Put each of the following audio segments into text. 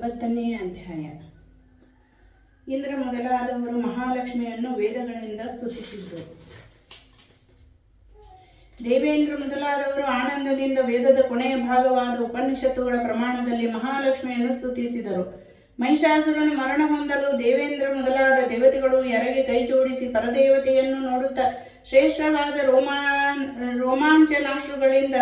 ಒಂಬತ್ತನೇ ಅಧ್ಯಾಯ. ಇಂದ್ರ ಮೊದಲಾದವರು ಮಹಾಲಕ್ಷ್ಮಿಯನ್ನು ವೇದಗಳಿಂದ ಸ್ತುತಿಸಿದರು. ದೇವೇಂದ್ರ ಮೊದಲಾದವರು ಆನಂದದಿಂದ ವೇದದ ಕೊನೆಯ ಭಾಗವಾದ ಉಪನಿಷತ್ತುಗಳ ಪ್ರಮಾಣದಲ್ಲಿ ಮಹಾಲಕ್ಷ್ಮಿಯನ್ನು ಸ್ತುತಿಸಿದರು. ಮಹಿಷಾಸುರನು ಮರಣ ಹೊಂದಲು ದೇವೇಂದ್ರ ಮೊದಲಾದ ದೇವತೆಗಳು ಎರಗಿ ಕೈಜೋಡಿಸಿ ಪರದೇವತೆಯನ್ನು ನೋಡುತ್ತಾ ಶ್ರೇಷ್ಠವಾದ ರೋಮಾನ್ ರೋಮಾಂಚನಾಶ್ರುಗಳಿಂದ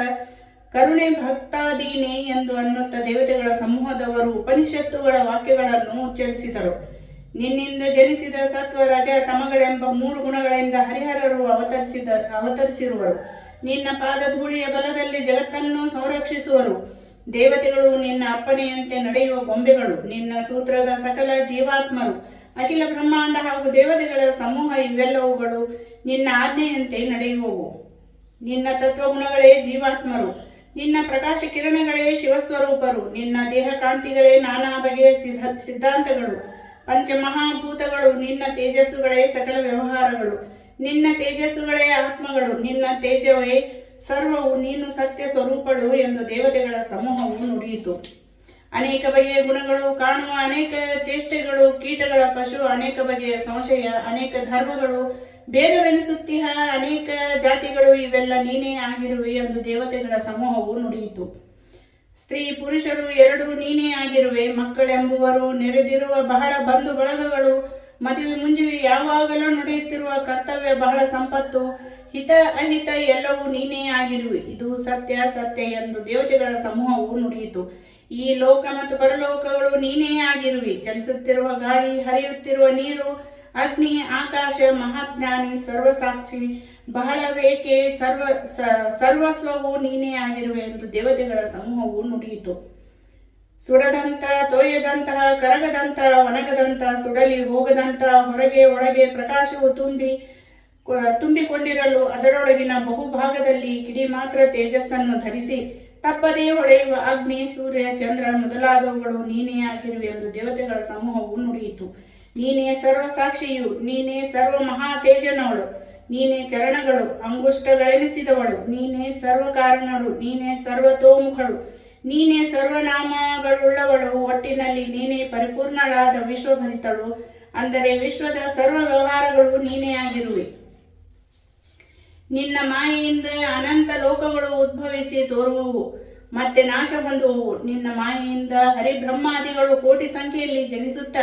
ಕರುಣೆ ಭಕ್ತಾದೀನೆ ಎಂದು ಅನ್ನುತ್ತ ದೇವತೆಗಳ ಸಮೂಹದವರು ಉಪನಿಷತ್ತುಗಳ ವಾಕ್ಯಗಳನ್ನು ಉಚ್ಚರಿಸಿದರು. ನಿನ್ನಿಂದ ಜನಿಸಿದ ಸತ್ವ ರಜ ತಮಗಳೆಂಬ ಮೂರು ಗುಣಗಳಿಂದ ಹರಿಹರರು ಅವತರಿಸಿದ, ಅವತರಿಸಿರುವರು. ನಿನ್ನ ಪಾದಧೂಳಿಯ ಬಲದಲ್ಲಿ ಜಗತ್ತನ್ನು ಸಂರಕ್ಷಿಸುವರು. ದೇವತೆಗಳು ನಿನ್ನ ಅಪ್ಪಣೆಯಂತೆ ನಡೆಯುವ ಗೊಂಬೆಗಳು. ನಿನ್ನ ಸೂತ್ರದ ಸಕಲ ಜೀವಾತ್ಮರು, ಅಖಿಲ ಬ್ರಹ್ಮಾಂಡ ಹಾಗೂ ದೇವತೆಗಳ ಸಮೂಹ ಇವೆಲ್ಲವುಗಳು ನಿನ್ನ ಆಜ್ಞೆಯಂತೆ ನಡೆಯುವವು. ನಿನ್ನ ತತ್ವಗುಣಗಳೇ ಜೀವಾತ್ಮರು. ನಿನ್ನ ಪ್ರಕಾಶ ಕಿರಣಗಳೇ ಶಿವಸ್ವರೂಪರು. ನಿನ್ನ ದೇಹಕಾಂತಿಗಳೇ ನಾನಾ ಬಗೆಯ ಸಿದ್ಧ, ಸಿದ್ಧಾಂತಗಳು. ಪಂಚಮಹಾಭೂತಗಳು ನಿನ್ನ ತೇಜಸ್ಸುಗಳೇ ಸಕಲ ವ್ಯವಹಾರಗಳು. ನಿನ್ನ ತೇಜಸ್ಸುಗಳೇ ಆತ್ಮಗಳು. ನಿನ್ನ ತೇಜವೇ ಸರ್ವವು ನೀನು ಸತ್ಯ ಸ್ವರೂಪಳು ಎಂದು ದೇವತೆಗಳ ಸಮೂಹವು ನುಡಿಯಿತು. ಅನೇಕ ಬಗೆಯ ಗುಣಗಳು ಕಾಣುವ ಅನೇಕ ಚೇಷ್ಟೆಗಳು, ಕೀಟಗಳ ಪಶು, ಅನೇಕ ಬಗೆಯ ಸಂಶಯ, ಅನೇಕ ಧರ್ಮಗಳು ಭೇದವೆನಿಸುತ್ತಿಹ ಅನೇಕ ಜಾತಿಗಳು ಇವೆಲ್ಲ ನೀನೇ ಆಗಿರುವೆ ಎಂದು ದೇವತೆಗಳ ಸಮೂಹವು ನುಡಿಯಿತು. ಸ್ತ್ರೀ ಪುರುಷರು ಎರಡೂ ನೀನೇ ಆಗಿರುವೆ, ಮಕ್ಕಳೆಂಬುವರು ನೆರೆದಿರುವ ಬಹಳ ಬಂಧು ಬಳಗಗಳು ಮದುವೆ ಮುಂಜುವೆ ಯಾವಾಗಲೂ ನಡೆಯುತ್ತಿರುವ ಕರ್ತವ್ಯ ಬಹಳ ಸಂಪತ್ತು. ಹಿತ ಅಹಿತ ಎಲ್ಲವೂ ನೀನೇ ಆಗಿರುವೆ. ಇದು ಸತ್ಯ ಸತ್ಯ ಎಂದು ದೇವತೆಗಳ ಸಮೂಹವು ನುಡಿಯಿತು. ಈ ಲೋಕ ಮತ್ತು ಪರಲೋಕಗಳು ನೀನೇ ಆಗಿರುವೆ. ಚಲಿಸುತ್ತಿರುವ ಗಾಳಿ, ಹರಿಯುತ್ತಿರುವ ನೀರು ಅಗ್ನಿ ಆಕಾಶ, ಮಹಾಜ್ಞಾನಿ, ಸರ್ವಸಾಕ್ಷಿ ಬಹಳ ವೇಕೆ ಸರ್ವ ಸರ್ವಸ್ವವು ನೀನೇ ಆಗಿರುವೆ ಎಂದು ದೇವತೆಗಳ ಸಮೂಹವು ನುಡಿಯಿತು. ಸುಡದಂತ ತೊಯ್ಯದಂತಹ ಕರಗದಂತ, ಒಣಗದಂತ, ಸುಡಲಿ ಹೋಗದಂತ, ಹೊರಗೆ ಒಳಗೆ ಪ್ರಕಾಶವು ತುಂಬಿ ತುಂಬಿಕೊಂಡಿರಲು ಅದರೊಳಗಿನ ಬಹುಭಾಗದಲ್ಲಿ ಕಿಡಿ ಮಾತ್ರ ತೇಜಸ್ಸನ್ನು ಧರಿಸಿ, ತಪ್ಪದೇ ಹೊಳೆಯುವ ಅಗ್ನಿ, ಸೂರ್ಯ, ಚಂದ್ರ ಮೊದಲಾದವುಗಳು ನೀನೇ ಆಗಿರುವೆ ಎಂದು ದೇವತೆಗಳ ಸಮೂಹವು ನುಡಿಯಿತು. ನೀನೇ ಸರ್ವಸಾಕ್ಷಿಯು ನೀನೇ ಸರ್ವ ಮಹಾ ತೇಜನವಳು, ನೀನೇ ಚರಣಗಳು, ಅಂಗುಷ್ಟಗಳೆನಿಸಿದವಳು, ನೀನೇ ಸರ್ವ ಕಾರಣಳು ನೀನೇ ಸರ್ವತೋಮುಖಳು, ನೀನೇ ಸರ್ವನಾಮಗಳುಳ್ಳವಳು, ಒಟ್ಟಿನಲ್ಲಿ ನೀನೇ ಪರಿಪೂರ್ಣಳಾದ ವಿಶ್ವಭರಿತಳು, ಅಂದರೆ ವಿಶ್ವದ ಸರ್ವ ವ್ಯವಹಾರಗಳು ನೀನೇ ಆಗಿರುವೆ. ನಿನ್ನ ಮಾಯೆಯಿಂದ ಅನಂತ ಲೋಕಗಳು ಉದ್ಭವಿಸಿ ತೋರುವವು, ಮತ್ತೆ ನಾಶ ಹೊಂದುವವು. ನಿನ್ನ ಮಾಯೆಯಿಂದ ಹರಿಬ್ರಹ್ಮಾದಿಗಳು ಕೋಟಿ ಸಂಖ್ಯೆಯಲ್ಲಿ ಜನಿಸುತ್ತ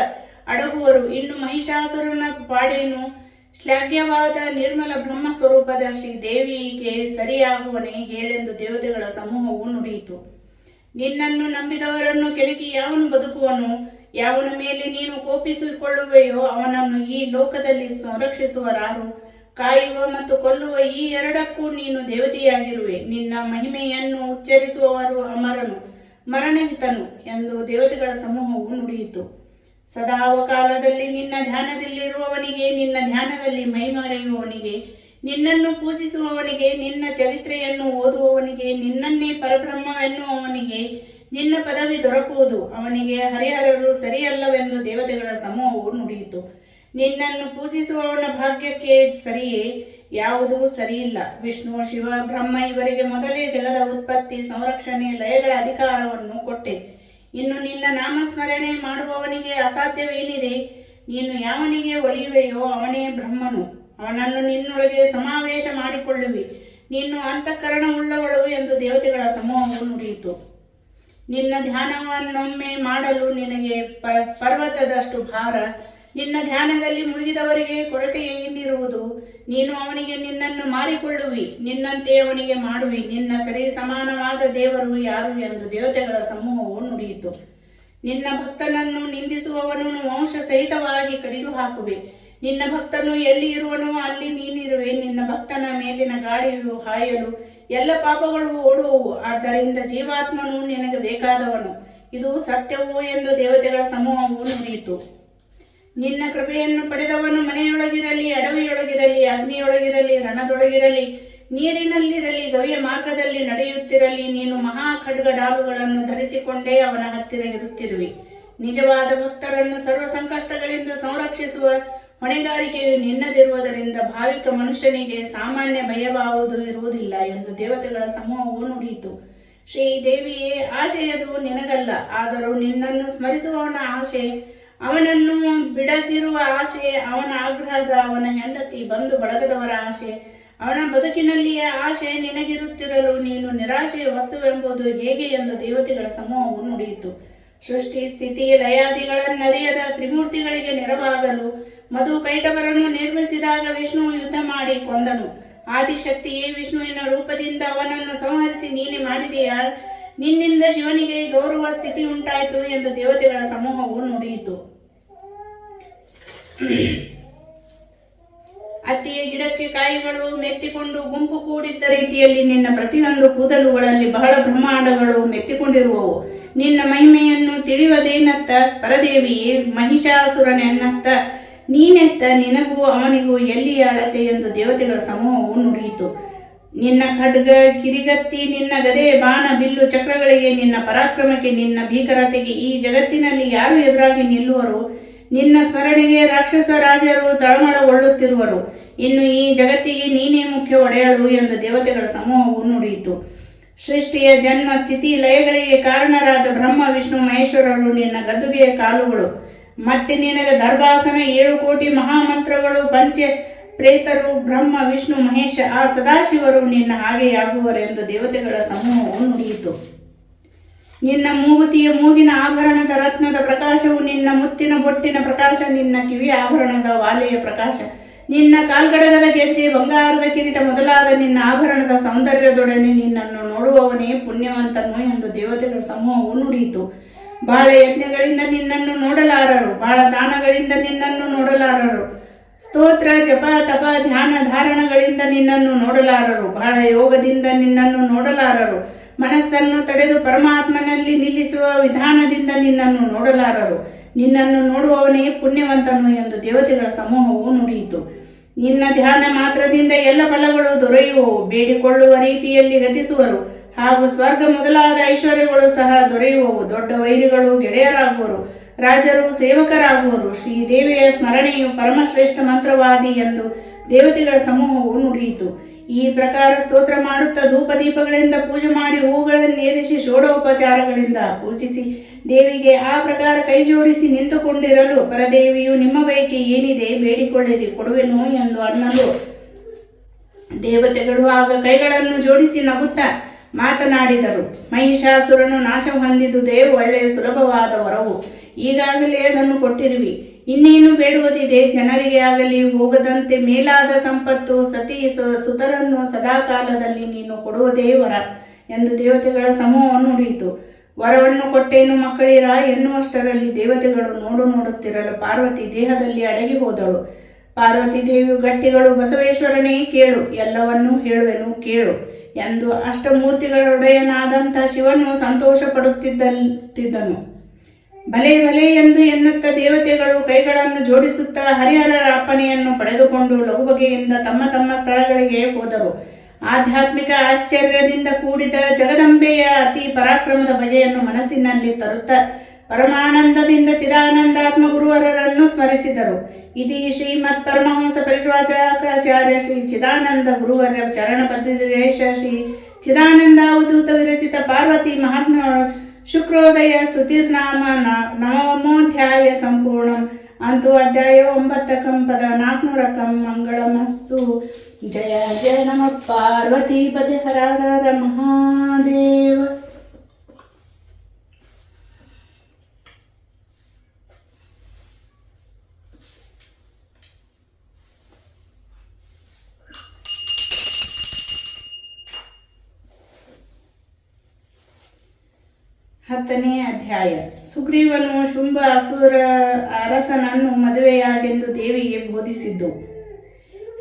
ಅಡಗುವರು. ಇನ್ನು ಮಹಿಷಾಸುರನ ಪಾಡೇನು? ಶ್ಲಾಘ್ಯವಾದ ನಿರ್ಮಲ ಬ್ರಹ್ಮ ಸ್ವರೂಪದ ಶ್ರೀ ದೇವಿಗೆ ಸರಿಯಾಗುವನೇ ಹೇಳೆಂದು ದೇವತೆಗಳ ಸಮೂಹವು ನುಡಿಯಿತು. ನಿನ್ನನ್ನು ನಂಬಿದವರನ್ನು ಕೆಣಕಿ ಯಾವನು ಬದುಕುವನು? ಯಾವನ ಮೇಲೆ ನೀನು ಕೋಪಿಸಿಕೊಳ್ಳುವೆಯೋ ಅವನನ್ನು ಈ ಲೋಕದಲ್ಲಿ ಸಂರಕ್ಷಿಸುವರಾರು. ಕಾಯುವ ಮತ್ತು ಕೊಲ್ಲುವ ಈ ಎರಡಕ್ಕೂ ನೀನು ದೇವತೆಯಾಗಿರುವೆ. ನಿನ್ನ ಮಹಿಮೆಯನ್ನು ಉಚ್ಚರಿಸುವವರು ಅಮರನು, ಮರಣಹಿತನು ಎಂದು ದೇವತೆಗಳ ಸಮೂಹವು ನುಡಿಯಿತು. ಸದಾವಕಾಲದಲ್ಲಿ ನಿನ್ನ ಧ್ಯಾನದಲ್ಲಿರುವವನಿಗೆ, ನಿನ್ನ ಧ್ಯಾನದಲ್ಲಿ ಮೈಮರೆಯುವವನಿಗೆ ನಿನ್ನನ್ನು ಪೂಜಿಸುವವನಿಗೆ, ನಿನ್ನ ಚರಿತ್ರೆಯನ್ನು ಓದುವವನಿಗೆ, ನಿನ್ನನ್ನೇ ಪರಬ್ರಹ್ಮವೆನ್ನುವವನಿಗೆ ನಿನ್ನ ಪದವಿ ದೊರಕುವುದು. ಅವನಿಗೆ ಹರಿಹರರು ಸರಿಯಲ್ಲವೆಂದು ದೇವತೆಗಳ ಸಮೂಹವು ನುಡಿಯಿತು. ನಿನ್ನನ್ನು ಪೂಜಿಸುವವನ ಭಾಗ್ಯಕ್ಕೆ ಸರಿಯೇ, ಯಾವುದೂ ಸರಿಯಿಲ್ಲ. ವಿಷ್ಣು, ಶಿವ, ಬ್ರಹ್ಮ ಇವರಿಗೆ ಮೊದಲೇ ಜಗದ ಉತ್ಪತ್ತಿ, ಸಂರಕ್ಷಣೆ, ಲಯಗಳ ಅಧಿಕಾರವನ್ನು ಕೊಟ್ಟೆ. ಇನ್ನು ನಿನ್ನ ನಾಮಸ್ಮರಣೆ ಮಾಡುವವನಿಗೆ ಅಸಾಧ್ಯವೇನಿದೆ? ನೀನು ಯಾವನಿಗೆ ಒಲಿಯುವೆಯೋ ಅವನೇ ಬ್ರಹ್ಮನು. ಅವನನ್ನು ನಿನ್ನೊಳಗೆ ಸಮಾವೇಶ ಮಾಡಿಕೊಳ್ಳುವಿ. ನೀನು ಅಂತಃಕರಣವುಳ್ಳವಳು ಎಂದು ದೇವತೆಗಳ ಸಮೂಹವು ನುಡಿಯಿತು. ನಿನ್ನ ಧ್ಯಾನವನ್ನೊಮ್ಮೆ ಮಾಡಲು ನಿನಗೆ ಪರ್ವತದಷ್ಟು ಭಾರ. ನಿನ್ನ ಧ್ಯಾನದಲ್ಲಿ ಮುಳುಗಿದವರಿಗೆ ಕೊರತೆ ಏನಿರುವುದು ನೀನು ಅವನಿಗೆ ನಿನ್ನನ್ನು ಮಾರಿಕೊಳ್ಳುವಿ, ನಿನ್ನಂತೆ ಅವನಿಗೆ ಮಾಡುವಿ. ನಿನ್ನ ಸರಿ ಸಮಾನವಾದ ದೇವರು ಯಾರು ಎಂದು ದೇವತೆಗಳ ಸಮೂಹವು ನುಡಿಯಿತು. ನಿನ್ನ ಭಕ್ತನನ್ನು ನಿಂದಿಸುವವನು ವಂಶ ಸಹಿತವಾಗಿ ಕಡಿದು ಹಾಕುವೆ ನಿನ್ನ ಭಕ್ತನು ಎಲ್ಲಿ ಇರುವನೋ ಅಲ್ಲಿ ನೀನಿರುವೆ. ನಿನ್ನ ಭಕ್ತನ ಮೇಲಿನ ಗಾಳಿಯು ಹಾಯಲು ಎಲ್ಲ ಪಾಪಗಳು ಓಡುವವು. ಆದ್ದರಿಂದ ಜೀವಾತ್ಮನು ನಿನಗೆ ಬೇಕಾದವನು. ಇದು ಸತ್ಯವು ಎಂದು ದೇವತೆಗಳ ಸಮೂಹವು ನುಡಿಯಿತು. ನಿನ್ನ ಕೃಪೆಯನ್ನು ಪಡೆದವನು ಮನೆಯೊಳಗಿರಲಿ, ಅಡವಿಯೊಳಗಿರಲಿ, ಅಗ್ನಿಯೊಳಗಿರಲಿ, ರಣದೊಳಗಿರಲಿ, ನೀರಿನಲ್ಲಿರಲಿ, ಗವಿಯ ಮಾರ್ಗದಲ್ಲಿ ನಡೆಯುತ್ತಿರಲಿ. ನೀನು ಮಹಾ ಖಡ್ಗಡಾಲುಗಳನ್ನು ಧರಿಸಿಕೊಂಡೇ ಅವನ ಹತ್ತಿರ ಇರುತ್ತಿರುವಿ. ನಿಜವಾದ ಭಕ್ತರನ್ನು ಸರ್ವ ಸಂಕಷ್ಟಗಳಿಂದ ಸಂರಕ್ಷಿಸುವ ಹೊಣೆಗಾರಿಕೆಯು ನಿನ್ನದಿರುವುದರಿಂದ ಭಾವಿಕ ಮನುಷ್ಯನಿಗೆ ಸಾಮಾನ್ಯ ಭಯಭಾವುದು ಇರುವುದಿಲ್ಲ ಎಂದು ದೇವತೆಗಳ ಸಮೂಹವು ನುಡಿಯಿತು. ಶ್ರೀದೇವಿಯೇ, ಆಶಯದು ನಿನಗಲ್ಲ, ಆದರೂ ನಿನ್ನನ್ನು ಸ್ಮರಿಸುವವನ ಆಶೆ ಅವನನ್ನು ಬಿಡದಿರುವ ಆಸೆ, ಅವನ ಆಗ್ರಹದ ಅವನ ಹೆಂಡತಿ ಬಂಧು ಬಳಗದವರ ಆಸೆ. ಅವನ ಬದುಕಿನಲ್ಲಿಯ ಆಶೆ ನಿನಗಿರುತ್ತಿರಲು ನೀನು ನಿರಾಶೆಯ ವಸ್ತುವೆಂಬುದು ಹೇಗೆ ಎಂದು ದೇವತೆಗಳ ಸಮೂಹವು ನುಡಿಯಿತು. ಸೃಷ್ಟಿ, ಸ್ಥಿತಿ ಲಯಾದಿಗಳನ್ನರಿಯದ ತ್ರಿಮೂರ್ತಿಗಳಿಗೆ ನೆರವಾಗಲು ಮಧು ಕೈಟವರನ್ನು ನಿರ್ಮಿಸಿದಾಗ ವಿಷ್ಣು ಯುದ್ಧ ಮಾಡಿ ಕೊಂದನು. ಆದಿಶಕ್ತಿಯೇ ವಿಷ್ಣುವಿನ ರೂಪದಿಂದ ಅವನನ್ನು ಸಂಹರಿಸಿ ನೀನೆ ಮಾಡಿದೆಯಾ? ನಿನ್ನಿಂದ ಶಿವನಿಗೆ ಗೌರವ ಸ್ಥಿತಿ ಉಂಟಾಯಿತು ಎಂದು ದೇವತೆಗಳ ಸಮೂಹವು ನುಡಿಯಿತು. ಅತ್ತಿಯ ಗಿಡಕ್ಕೆ ಕಾಯಿಗಳು ಮೆತ್ತಿಕೊಂಡು ಗುಂಪು ಕೂಡಿದ್ದ ರೀತಿಯಲ್ಲಿ ನಿನ್ನ ಪ್ರತಿಯೊಂದು ಕೂದಲುಗಳಲ್ಲಿ ಬಹಳ ಬ್ರಹ್ಮಾಂಡಗಳು ಮೆತ್ತಿಕೊಂಡಿರುವವು. ನಿನ್ನ ಮಹಿಮೆಯನ್ನು ತಿಳಿಯುವುದೇನತ್ತ ಪರದೇವಿಯೇ ಮಹಿಷಾಸುರನೆನ್ನತ್ತ ನೀನೆತ್ತ, ನಿನಗೂ ಅವನಿಗೂ ಎಲ್ಲಿಯ ಅಳತೆ ಎಂದು ದೇವತೆಗಳ ಸಮೂಹವು ನುಡಿಯಿತು. ನಿನ್ನ ಖಡ್ಗ ಕಿರಿಗತ್ತಿ, ನಿನ್ನ ಗದೆ ಬಾಣ ಬಿಲ್ಲು ಚಕ್ರಗಳಿಗೆ, ನಿನ್ನ ಪರಾಕ್ರಮಕ್ಕೆ, ನಿನ್ನ ಭೀಕರತೆಗೆ ಈ ಜಗತ್ತಿನಲ್ಲಿ ಯಾರು ಎದುರಾಗಿ ನಿಲ್ಲುವರು? ನಿನ್ನ ಸ್ಮರಣೆಗೆ ರಾಕ್ಷಸ ರಾಜರು ತಳಮಳಗೊಳ್ಳುತ್ತಿರುವರು. ಇನ್ನು ಈ ಜಗತ್ತಿಗೆ ನೀನೇ ಮುಖ್ಯ ಒಡೆಯಳು ಎಂದು ದೇವತೆಗಳ ಸಮೂಹವು ನುಡಿಯಿತು. ಸೃಷ್ಟಿಯ ಜನ್ಮ ಸ್ಥಿತಿ ಲಯಗಳಿಗೆ ಕಾರಣರಾದ ಬ್ರಹ್ಮ, ವಿಷ್ಣು, ಮಹೇಶ್ವರರು ನಿನ್ನ ಗದ್ದುಗೆಯ ಕಾಲುಗಳು. ಮತ್ತೆ ನಿನಗೆ ದರ್ಭಾಸನ ಏಳು ಕೋಟಿ ಮಹಾಮಂತ್ರಗಳು, ಪಂಚ ಪ್ರೇತರು, ಬ್ರಹ್ಮ, ವಿಷ್ಣು, ಮಹೇಶ, ಆ ಸದಾಶಿವರು ನಿನ್ನ ಹಾಗೆಯಾಗುವರೆಂದು ದೇವತೆಗಳ ಸಮೂಹವು ನುಡಿಯಿತು. ನಿನ್ನ ಮೂಗುತಿಯ ಮೂಗಿನ ಆಭರಣದ ರತ್ನದ ಪ್ರಕಾಶವು ನಿನ್ನ ಮುತ್ತಿನ ಬೊಟ್ಟಿನ ಪ್ರಕಾಶ, ನಿನ್ನ ಕಿವಿ ಆಭರಣದ ವಾಲೆಯ ಪ್ರಕಾಶ, ನಿನ್ನ ಕಾಲ್ಗಡಗದ ಗೆಜ್ಜೆ, ಬಂಗಾರದ ಕಿರೀಟ ಮೊದಲಾದ ನಿನ್ನ ಆಭರಣದ ಸೌಂದರ್ಯದೊಡನೆ ನಿನ್ನನ್ನು ನೋಡುವವನೇ ಪುಣ್ಯವಂತನು ಎಂದು ದೇವತೆಗಳ ಸಮೂಹವು ನುಡಿಯಿತು. ಬಾಳ ಯಜ್ಞಗಳಿಂದ ನಿನ್ನನ್ನು ನೋಡಲಾರರು, ಬಾಳ ದಾನಗಳಿಂದ ನಿನ್ನನ್ನು ನೋಡಲಾರರು. ಸ್ತೋತ್ರ, ಜಪ, ತಪ, ಧ್ಯಾನ, ಧಾರಣಗಳಿಂದ ನಿನ್ನನ್ನು ನೋಡಲಾರರು. ಬಹಳ ಯೋಗದಿಂದ ನಿನ್ನನ್ನು ನೋಡಲಾರರು. ಮನಸ್ಸನ್ನು ತಡೆದು ಪರಮಾತ್ಮನಲ್ಲಿ ನಿಲ್ಲಿಸುವ ವಿಧಾನದಿಂದ ನಿನ್ನನ್ನು ನೋಡಲಾರರು. ನಿನ್ನನ್ನು ನೋಡುವವನೇ ಪುಣ್ಯವಂತನು ಎಂದು ದೇವತೆಗಳ ಸಮೂಹವು ನುಡಿಯಿತು. ನಿನ್ನ ಧ್ಯಾನ ಮಾತ್ರದಿಂದ ಎಲ್ಲ ಫಲಗಳು ದೊರೆಯುವವು. ಬೇಡಿಕೊಳ್ಳುವ ರೀತಿಯಲ್ಲಿ ಗತಿಸುವರು. ಹಾಗೂ ಸ್ವರ್ಗ ಮೊದಲಾದ ಐಶ್ವರ್ಯಗಳು ಸಹ ದೊರೆಯುವವು. ದೊಡ್ಡ ವೈರಿಗಳು ಗೆಳೆಯರಾಗುವರು. ರಾಜರು ಸೇವಕರಾಗುವರು. ಶ್ರೀದೇವಿಯ ಸ್ಮರಣೆಯು ಪರಮಶ್ರೇಷ್ಠ ಮಂತ್ರವಾದಿ ಎಂದು ದೇವತೆಗಳ ಸಮೂಹವು ನುಡಿಯಿತು. ಈ ಪ್ರಕಾರ ಸ್ತೋತ್ರ ಮಾಡುತ್ತಾ ಧೂಪ ದೀಪಗಳಿಂದ ಪೂಜೆ ಮಾಡಿ ಹೂಗಳನ್ನೇರಿಸಿ ಷೋಡೋಪಚಾರಗಳಿಂದ ಪೂಜಿಸಿ ದೇವಿಗೆ ಆ ಪ್ರಕಾರ ಕೈ ಜೋಡಿಸಿ ನಿಂತುಕೊಂಡಿರಲು ಪರದೇವಿಯು ನಿಮ್ಮ ಬಯಕೆ ಏನಿದೆ ಬೇಡಿಕೊಳ್ಳಿರಿ, ಕೊಡುವೆನು ಎಂದು ಅನ್ನಲು. ದೇವತೆಗಳು ಆಗ ಕೈಗಳನ್ನು ಜೋಡಿಸಿ ನಗುತ್ತಾ ಮಾತನಾಡಿದರು. ಮಹಿಷಾಸುರನು ನಾಶ ಹೊಂದಿದುದೇ ಒಳ್ಳೆಯ ಸುಲಭವಾದ ವರವು. ಈಗಾಗಲೇ ಅದನ್ನು ಕೊಟ್ಟಿರುವಿ. ಇನ್ನೇನು ಬೇಡುವುದಿದೆ, ಜನರಿಗೆ ಆಗಲಿ, ಹೋಗದಂತೆ ಮೇಲಾದ ಸಂಪತ್ತು ಸತಿ ಸುತರನ್ನು ಸುತರನ್ನು ಸದಾಕಾಲದಲ್ಲಿ ನೀನು ಕೊಡುವುದೇ ವರ ಎಂದು ದೇವತೆಗಳ ಸಮೂಹವನ್ನು ನುಡಿಯಿತು. ವರವನ್ನು ಕೊಟ್ಟೇನು ಮಕ್ಕಳಿರ? ಎನ್ನುವಷ್ಟರಲ್ಲಿ ದೇವತೆಗಳು ನೋಡು ನೋಡುತ್ತಿರಲು ಪಾರ್ವತಿ ದೇಹದಲ್ಲಿ ಅಡಗಿ ಹೋದಳು. ಪಾರ್ವತಿ ದೇವಿಯು ಗಟ್ಟಿಗಳು, ಬಸವೇಶ್ವರನೇ ಕೇಳು, ಎಲ್ಲವನ್ನೂ ಹೇಳುವೆನು, ಕೇಳು ಎಂದು ಅಷ್ಟಮೂರ್ತಿಗಳೊಡೆಯನಾದಂಥ ಶಿವನು ಸಂತೋಷ ಪಡುತ್ತಿದ್ದನು ಭಲೆ ಬಲೆ ಎಂದು ಎನ್ನುತ್ತ ದೇವತೆಗಳು ಕೈಗಳನ್ನು ಜೋಡಿಸುತ್ತಾ ಹರಿಹರರ ಅಪ್ಪಣೆಯನ್ನು ಪಡೆದುಕೊಂಡು ಲಘುಬಗೆಯಿಂದ ತಮ್ಮ ತಮ್ಮ ಸ್ಥಳಗಳಿಗೆ ಹೋದರು. ಆಧ್ಯಾತ್ಮಿಕ ಆಶ್ಚರ್ಯದಿಂದ ಕೂಡಿದ ಜಗದಂಬೆಯ ಅತಿ ಪರಾಕ್ರಮದ ಬಗೆಯನ್ನು ಮನಸ್ಸಿನಲ್ಲಿ ತರುತ್ತ ಪರಮಾನಂದದಿಂದ ಚಿದಾನಂದಾತ್ಮ ಗುರುವರರನ್ನು ಸ್ಮರಿಸಿದರು. ಇದಿ ಶ್ರೀಮತ್ ಪರಮಹಂಸ ಪರಿವ್ರಾಜಕಾಚಾರ್ಯ ಶ್ರೀ ಚಿದಾನಂದ ಗುರುವರ ಚರಣ ಶ್ರೀ ಚಿದಾನಂದ ಅವಧೂತ ವಿರಚಿತ ಪಾರ್ವತಿ ಮಹಾತ್ಮ ಶುಕ್ರೋದಯ ಸ್ತುತಿರ್ನಾಮ ನವಮೋಧ್ಯಾಯ ಸಂಪೂರ್ಣಂ. ಅಂತೂ ಅಧ್ಯಾಯ ಒಂಬತ್ತಕಂ ಪದ ನಾಲ್ಕುನೂರಕಂ ಮಂಗಳಮಸ್ತು. ಜಯ ಜಯ ನಮ ಪಾರ್ವತಿ ಪದೇ ಹರ ಮಹಾದೇವ. ಹತ್ತನೇ ಅಧ್ಯಾಯ. ಸುಗ್ರೀವನು ಶುಂಭ ಅಸುರ ಅರಸನನ್ನು ಮದುವೆಯಾಗೆಂದು ದೇವಿಗೆ ಬೋಧಿಸಿದ್ದು.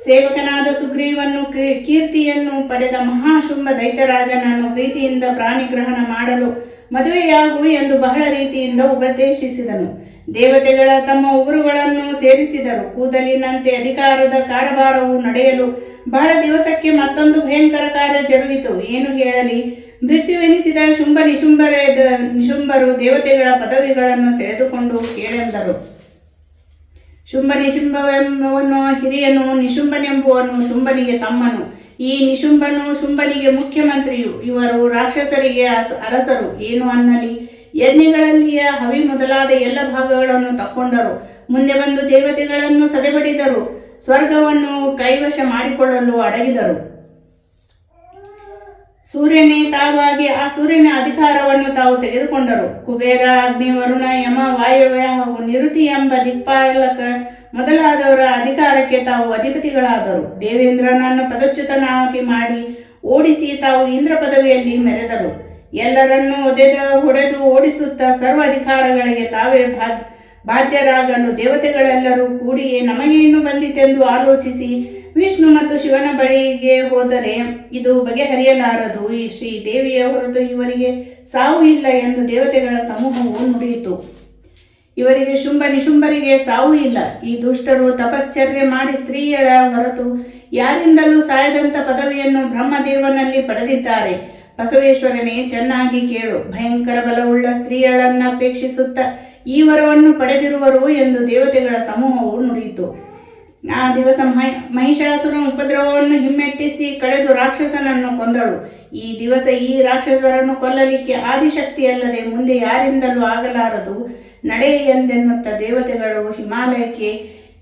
ಸೇವಕನಾದ ಸುಗ್ರೀವನ್ನು ಕೀರ್ತಿಯನ್ನು ಪಡೆದ ಮಹಾಶುಂಭ ದೈತ್ಯರಾಜನನ್ನು ಪ್ರೀತಿಯಿಂದ ಪ್ರಾಣಿಗ್ರಹಣ ಮಾಡಲು ಮದುವೆಯಾಗು ಎಂದು ಬಹಳ ರೀತಿಯಿಂದ ಉಪದೇಶಿಸಿದನು. ದೇವತೆಗಳ ತಮ್ಮ ಉಗುರುಗಳನ್ನು ಸೇರಿಸಿದರು. ಕೂದಲಿನಂತೆ ಅಧಿಕಾರದ ಕಾರಭಾರವು ನಡೆಯಲು ಬಹಳ ದಿವಸಕ್ಕೆ ಮತ್ತೊಂದು ಭಯಂಕರ ಕಾರ್ಯ ಜರುಗಿತು. ಏನು ಹೇಳಲಿ? ಮೃತ್ಯುವೆನಿಸಿದ ಶುಂಭ ನಿಶುಂಭರ ನಿಶುಂಭರು ದೇವತೆಗಳ ಪದವಿಗಳನ್ನು ಸೆಳೆದುಕೊಂಡು ಕೇಳೆಂದರು ಶುಂಭ ನಿಶುಂಭವೆಂಬುವನು ಹಿರಿಯನು, ನಿಶುಂಭನೆಂಬುವನು ಶುಂಭನಿಗೆ ತಮ್ಮನು. ಈ ನಿಶುಂಭನು ಶುಂಭನಿಗೆ ಮುಖ್ಯಮಂತ್ರಿಯು. ಇವರು ರಾಕ್ಷಸರಿಗೆ ಅರಸರು. ಏನು ಅನ್ನಲಿ? ಯಜ್ಞಗಳಲ್ಲಿಯ ಹವಿ ಮೊದಲಾದ ಎಲ್ಲ ಭಾಗಗಳನ್ನು ತಕ್ಕೊಂಡರು. ಮುಂದೆ ಬಂದು ದೇವತೆಗಳನ್ನು ಸದೆಬಡಿದರು. ಸ್ವರ್ಗವನ್ನು ಕೈವಶ ಮಾಡಿಕೊಳ್ಳಲು ಅಡಗಿದರು. ಸೂರ್ಯನೇ ತಾವಾಗಿ ಆ ಸೂರ್ಯನ ಅಧಿಕಾರವನ್ನು ತಾವು ತೆಗೆದುಕೊಂಡರು. ಕುಬೇರ, ಅಗ್ನಿ, ವರುಣ, ಯಮ, ವಾಯವ್ಯ ಹಾಗೂ ನಿರುತಿ ಎಂಬ ದಿಕ್ಪಾಲಕ ಮೊದಲಾದವರ ಅಧಿಕಾರಕ್ಕೆ ತಾವು ಅಧಿಪತಿಗಳಾದರು. ದೇವೇಂದ್ರನನ್ನು ಪದಚ್ಯುತನಾಗಿ ಮಾಡಿ ಓಡಿಸಿ ತಾವು ಇಂದ್ರ ಪದವಿಯಲ್ಲಿ ಮೆರೆದರು. ಎಲ್ಲರನ್ನೂ ಒದೆದ, ಹೊಡೆದು ಓಡಿಸುತ್ತಾ ಸರ್ವ ಅಧಿಕಾರಗಳಿಗೆ ತಾವೇ ಬಾ ಬಾಧ್ಯರಾಗಲು ದೇವತೆಗಳೆಲ್ಲರೂ ಕೂಡಿಯೇ ನಮಗೇನು ಬಂದಿತೆಂದು ಆಲೋಚಿಸಿ ವಿಷ್ಣು ಮತ್ತು ಶಿವನ ಬಳಿಗೆ ಹೋದರೆ ಇದು ಬಗೆಹರಿಯಲಾರದು. ಈ ಶ್ರೀ ದೇವಿಯ ಹೊರತು ಇವರಿಗೆ ಸಾವು ಇಲ್ಲ ಎಂದು ದೇವತೆಗಳ ಸಮೂಹವು ನುಡಿಯಿತು. ಇವರಿಗೆ ಶುಂಭ ನಿಶುಂಭರಿಗೆ ಸಾವು ಇಲ್ಲ. ಈ ದುಷ್ಟರು ತಪಶ್ಚರ್ಯ ಮಾಡಿ ಸ್ತ್ರೀಯರ ಹೊರತು ಯಾರಿಂದಲೂ ಸಾಯದಂತ ಪದವಿಯನ್ನು ಬ್ರಹ್ಮದೇವನಲ್ಲಿ ಪಡೆದಿದ್ದಾರೆ. ಬಸವೇಶ್ವರನೇ, ಚೆನ್ನಾಗಿ ಕೇಳು. ಭಯಂಕರ ಬಲವುಳ್ಳ ಸ್ತ್ರೀಯಳನ್ನಪೇಕ್ಷಿಸುತ್ತ ಈ ವರವನ್ನು ಪಡೆದಿರುವರು ಎಂದು ದೇವತೆಗಳ ಸಮೂಹವು ನುಡಿಯಿತು. ಆ ದಿವಸ ಮಹಿ, ಮಹಿಷಾಸುರ ಉಪದ್ರವವನ್ನು ಹಿಮ್ಮೆಟ್ಟಿಸಿ ಕಳೆದು ರಾಕ್ಷಸನನ್ನು ಕೊಂದಳು. ಈ ದಿವಸ ಈ ರಾಕ್ಷಸರನ್ನು ಕೊಲ್ಲಲಿಕ್ಕೆ ಆದಿಶಕ್ತಿಯಲ್ಲದೆ ಮುಂದೆ ಯಾರಿಂದಲೂ ಆಗಲಾರದು. ನಡೆ ಎಂದೆನ್ನುತ್ತ ದೇವತೆಗಳು ಹಿಮಾಲಯಕ್ಕೆ,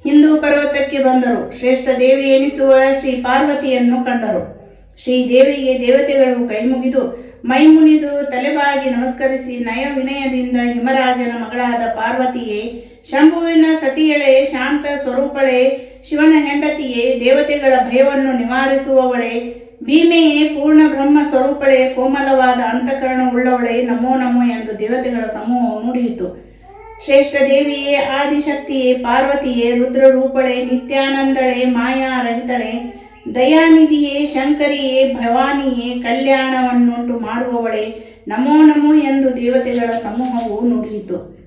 ಹಿಂದೂ ಪರ್ವತಕ್ಕೆ ಬಂದರು. ಶ್ರೇಷ್ಠ ದೇವಿ ಎನಿಸುವ ಶ್ರೀ ಪಾರ್ವತಿಯನ್ನು ಕಂಡರು. ಶ್ರೀ ದೇವಿಗೆ ದೇವತೆಗಳು ಕೈಮುಗಿದು ಮೈ ಮುನಿದು ತಲೆಬಾಗಿ ನಮಸ್ಕರಿಸಿ ನಯ ವಿನಯದಿಂದ ಹಿಮರಾಜನ ಮಗಳಾದ ಪಾರ್ವತಿಯೇ, ಶಂಭುವಿನ ಸತಿಯಳೆ, ಶಾಂತ ಸ್ವರೂಪಳೆ, ಶಿವನ ಹೆಂಡತಿಯೇ, ದೇವತೆಗಳ ಭಯವನ್ನು ನಿವಾರಿಸುವವಳೆ, ಭೀಮೆಯೇ, ಪೂರ್ಣ ಬ್ರಹ್ಮ ಸ್ವರೂಪಳೆ, ಕೋಮಲವಾದ ಅಂತಃಕರಣವುಳ್ಳವಳೆ, ನಮೋ ನಮೋ ಎಂದು ದೇವತೆಗಳ ಸಮೂಹವು ನುಡಿಯಿತು. ಶ್ರೇಷ್ಠ ದೇವಿಯೇ, ಆದಿಶಕ್ತಿಯೇ, ಪಾರ್ವತಿಯೇ, ರುದ್ರರೂಪಳೆ, ನಿತ್ಯಾನಂದಳೆ, ಮಾಯಾರಹಿತಳೆ ದಯಾನಿಧಿಯೇ, ಶಂಕರಿಯೇ, ಭವಾನಿಯೇ, ಕಲ್ಯಾಣವನ್ನುಂಟು ಮಾಡುವವಳೆ, ನಮೋ ನಮೋ ಎಂದು ದೇವತೆಗಳ ಸಮೂಹವು ನುಡಿಯಿತು.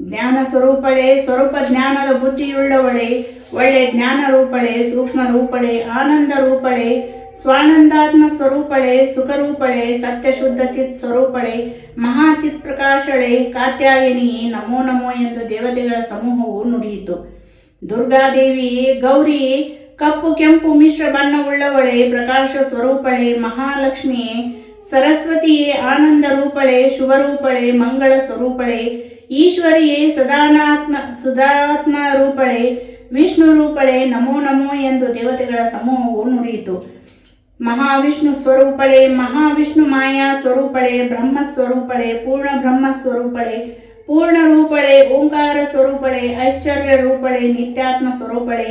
ಜ್ಞಾನ ಸ್ವರೂಪಳೆ ಸ್ವರೂಪ ಜ್ಞಾನದ ಬುದ್ಧಿಯುಳ್ಳವಳೆ, ಒಳ್ಳೆ ಜ್ಞಾನ ರೂಪಳೆ ಸೂಕ್ಷ್ಮ ರೂಪಳೆ ಆನಂದ ರೂಪಳೆ ಸ್ವಾನಂದಾತ್ಮ ಸ್ವರೂಪಳೆ, ಸುಖರೂಪಳೆ, ಸತ್ಯಶುದ್ಧ ಚಿತ್ ಸ್ವರೂಪಳೆ ಮಹಾಚಿತ್ ಪ್ರಕಾಶಳೆ, ಕಾತ್ಯಾಯನಿಯೇ, ನಮೋ ನಮೋ ಎಂದು ದೇವತೆಗಳ ಸಮೂಹವು ನುಡಿಯಿತು. ದುರ್ಗಾದೇವಿಯೇ, ಗೌರಿಯೇ ಕಪ್ಪು, ಕೆಂಪು, ಮಿಶ್ರ ಬಣ್ಣವುಳ್ಳವಳೆ ಪ್ರಕಾಶ ಸ್ವರೂಪಳೆ ಮಹಾಲಕ್ಷ್ಮಿಯೇ ಸರಸ್ವತಿಯೇ ಆನಂದ ರೂಪಳೆ ಶುಭರೂಪಳೆ ಮಂಗಳ ಸ್ವರೂಪಳೆ, ಈಶ್ವರಿಯೇ ಸದಾನಾತ್ಮ, ಸುಧಾತ್ಮ ರೂಪಳೆ, ವಿಷ್ಣು ರೂಪಳೆ, ನಮೋ ನಮೋ ಎಂದು ದೇವತೆಗಳ ಸಮೂಹವು ನುಡಿಯಿತು. ಮಹಾವಿಷ್ಣು ಸ್ವರೂಪಳೆ, ಮಹಾವಿಷ್ಣು ಮಾಯಾ ಸ್ವರೂಪಳೆ, ಬ್ರಹ್ಮ ಸ್ವರೂಪಳೆ, ಪೂರ್ಣ ಬ್ರಹ್ಮ ಸ್ವರೂಪಳೆ, ಪೂರ್ಣ ರೂಪಳೆ, ಓಂಕಾರ ಸ್ವರೂಪಳೆ ಐಶ್ವರ್ಯ ರೂಪಳೆ, ನಿತ್ಯಾತ್ಮ ಸ್ವರೂಪಳೆ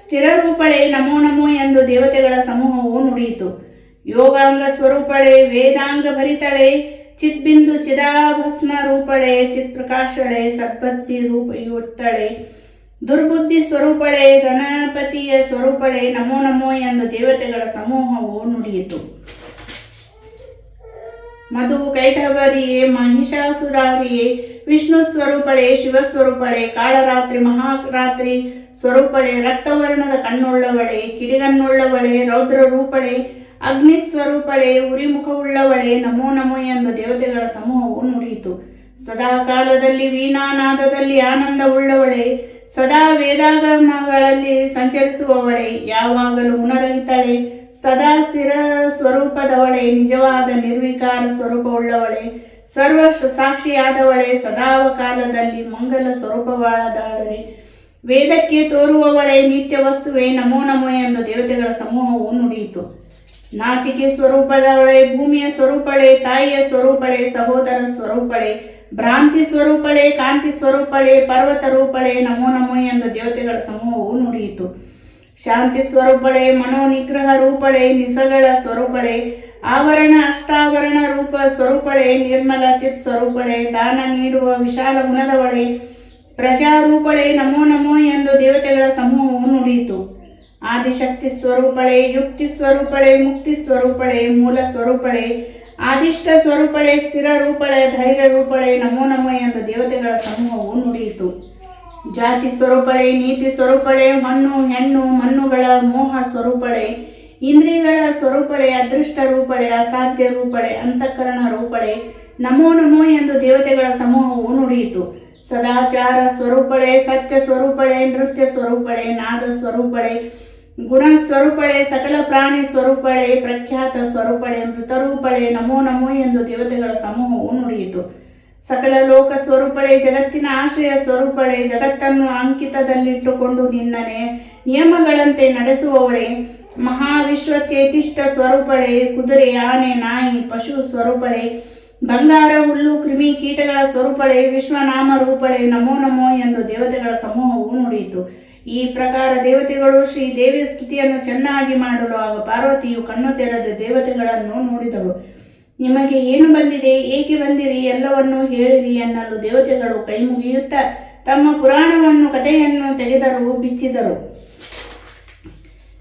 ಸ್ಥಿರ ರೂಪಳೆ ನಮೋ ನಮೋ ಎಂದು ದೇವತೆಗಳ ಸಮೂಹವು ನುಡಿಯಿತು. ಯೋಗಾಂಗ ಸ್ವರೂಪಳೆ, ವೇದಾಂಗ ಭರಿತಳೆ, ಚಿದ್ಬಿಂದು ಚಿದಾಭಸ್ಮ ರೂಪಳೆ, ಚಿತ್ಪ್ರಕಾಶಳೆ ಸದ್ಭಕ್ತಿ ರೂಪಯುತ್ತಳೆ. ದುರ್ಬುದ್ಧಿ ಸ್ವರೂಪಳೆ, ಗಣಪತಿಯ ಸ್ವರೂಪಳೆ, ನಮೋ ನಮೋ ಎಂದು ದೇವತೆಗಳ ಸಮೂಹವು ನುಡಿಯಿತು. ಮಧು ಕೈಟವರಿಯೇ ಮಹಿಷಾಸುರಾರಿಯೇ, ವಿಷ್ಣು ಸ್ವರೂಪಳೆ ಶಿವಸ್ವರೂಪಳೆ ಕಾಳರಾತ್ರಿ, ಮಹಾರಾತ್ರಿ ಸ್ವರೂಪಳೆ, ರಕ್ತವರ್ಣದ ಕಣ್ಣುಳ್ಳವಳೆ, ಕಿಡಿಗಣ್ಣುಳ್ಳವಳೆ ರೌದ್ರ ರೂಪಳೆ ಅಗ್ನಿ ಸ್ವರೂಪಳೆ ಉರಿಮುಖವುಳ್ಳವಳೆ, ನಮೋ ನಮೋ ಎಂದು ದೇವತೆಗಳ ಸಮೂಹವು ನುಡಿಯಿತು. ಸದಾ ಕಾಲದಲ್ಲಿ ವೀಣಾನಾದದಲ್ಲಿ ಆನಂದವುಳ್ಳವಳೆ, ಸದಾ ವೇದಾಗಮಗಳಲ್ಲಿ ಸಂಚರಿಸುವವಳೆ, ಯಾವಾಗಲೂ ಗುಣರಹಿತಳೆ ಸದಾ ಸ್ಥಿರ ಸ್ವರೂಪದವಳೆ, ನಿಜವಾದ ನಿರ್ವಿಕಾರ ಸ್ವರೂಪವುಳ್ಳವಳೆ ಸರ್ವ ಸಾಕ್ಷಿಯಾದವಳೆ ಸದಾವ ಕಾಲದಲ್ಲಿ ಮಂಗಲ ಸ್ವರೂಪವಾಳದಾಳರೆ ವೇದಕ್ಕೆ ತೋರುವವಳೆ ನಿತ್ಯ ವಸ್ತುವೆ, ನಮೋ ನಮೋ ಎಂದು ದೇವತೆಗಳ ಸಮೂಹವು ನುಡಿಯಿತು. ನಾಚಿಕೆ ಸ್ವರೂಪದವಳೆ, ಭೂಮಿಯ ಸ್ವರೂಪಳೆ, ತಾಯಿಯ ಸ್ವರೂಪಳೆ, ಸಹೋದರ ಸ್ವರೂಪಳೆ, ಭ್ರಾಂತಿ ಸ್ವರೂಪಳೆ, ಕಾಂತಿ ಸ್ವರೂಪಳೆ, ಪರ್ವತ ರೂಪಳೆ, ನಮೋ ನಮೋ ಎಂದು ದೇವತೆಗಳ ಸಮೂಹವು ನುಡಿಯಿತು. ಶಾಂತಿ ಸ್ವರೂಪಳೆ, ಮನೋನಿಗ್ರಹ ರೂಪಳೆ, ನಿಸಗಳ ಸ್ವರೂಪಳೆ, ಆವರಣ ಅಷ್ಟಾವರಣ ರೂಪ ಸ್ವರೂಪಳೆ, ನಿರ್ಮಲ ಚಿತ್ ಸ್ವರೂಪಳೆ, ದಾನ ನೀಡುವ ವಿಶಾಲ ಗುಣದವಳೆ ಪ್ರಜಾರೂಪಳೆ ನಮೋ ನಮೋ ಎಂದು ದೇವತೆಗಳ ಸಮೂಹವು ನುಡಿಯಿತು. ಆದಿಶಕ್ತಿ ಸ್ವರೂಪಳೆ, ಯುಕ್ತಿ ಸ್ವರೂಪಳೆ, ಮುಕ್ತಿ ಸ್ವರೂಪಳೆ, ಮೂಲ ಸ್ವರೂಪಳೆ, ಆದಿಷ್ಟ ಸ್ವರೂಪಳೆ, ಸ್ಥಿರ ರೂಪಳೆ, ಧೈರ್ಯ ರೂಪಳೆ, ನಮೋ ನಮೋ ಎಂದು ದೇವತೆಗಳ ಸಮೂಹವು ನುಡಿಯಿತು. ಜಾತಿ ಸ್ವರೂಪಳೆ, ನೀತಿ ಸ್ವರೂಪಳೆ, ಮಣ್ಣು, ಹೆಣ್ಣು, ಮಣ್ಣುಗಳ ಮೋಹ ಸ್ವರೂಪಳೆ, ಇಂದ್ರಿಯಗಳ ಸ್ವರೂಪಳೆ, ಅದೃಷ್ಟ ರೂಪಳೆ, ಅಸಾಧ್ಯ ರೂಪಳೆ, ಅಂತಃಕರಣ ರೂಪಳೆ, ನಮೋ ನಮೋ ಎಂದು ದೇವತೆಗಳ ಸಮೂಹವು ನುಡಿಯಿತು. ಸದಾಚಾರ ಸ್ವರೂಪಳೆ, ಸತ್ಯ ಸ್ವರೂಪಳೆ, ನೃತ್ಯ ಸ್ವರೂಪಳೆ, ನಾದ ಸ್ವರೂಪಳೆ, ಗುಣ ಸ್ವರೂಪಳೆ, ಸಕಲ ಪ್ರಾಣಿ ಸ್ವರೂಪಳೆ, ಪ್ರಖ್ಯಾತ ಸ್ವರೂಪಳೆ ಮೃತರೂಪಳೆ ನಮೋ ನಮೋ ಎಂದು ದೇವತೆಗಳ ಸಮೂಹವು ನುಡಿಯಿತು. ಸಕಲ ಲೋಕ ಸ್ವರೂಪಳೆ, ಜಗತ್ತಿನ ಆಶ್ರಯ ಸ್ವರೂಪಳೆ, ಜಗತ್ತನ್ನು ಅಂಕಿತದಲ್ಲಿಟ್ಟುಕೊಂಡು ನಿನ್ನನೆ ನಿಯಮಗಳಂತೆ ನಡೆಸುವವಳೆ. ಮಹಾವಿಶ್ವ ಚೇತಿಷ್ಠ ಸ್ವರೂಪಳೆ, ಕುದುರೆ, ಆನೆ, ನಾಯಿ, ಪಶು ಸ್ವರೂಪಳೆ ಬಂಗಾರ, ಹುಲ್ಲು, ಕ್ರಿಮಿ ಕೀಟಗಳ ಸ್ವರೂಪಳೆ, ವಿಶ್ವನಾಮ ರೂಪಳೆ, ನಮೋ ನಮೋ ಎಂದು ದೇವತೆಗಳ ಸಮೂಹವು ನುಡಿಯಿತು. ಈ ಪ್ರಕಾರ ದೇವತೆಗಳು ಶ್ರೀ ದೇವಿಯ ಸ್ಥಿತಿಯನ್ನು ಚೆನ್ನಾಗಿ ಮಾಡಲು ಆಗ ಪಾರ್ವತಿಯು ಕಣ್ಣು ತೆರೆದ ದೇವತೆಗಳನ್ನು ನೋಡಿದಳು. ನಿಮಗೆ ಏನು ಬಂದಿದೆ? ಏಕೆ ಬಂದಿರಿ? ಎಲ್ಲವನ್ನೂ ಹೇಳಿರಿ ಎನ್ನಲು ದೇವತೆಗಳು ಕೈ ಮುಗಿಯುತ್ತಾ ತಮ್ಮ ಪುರಾಣವನ್ನು, ಕಥೆಯನ್ನು ತೆಗೆದರು, ಬಿಚ್ಚಿದರು.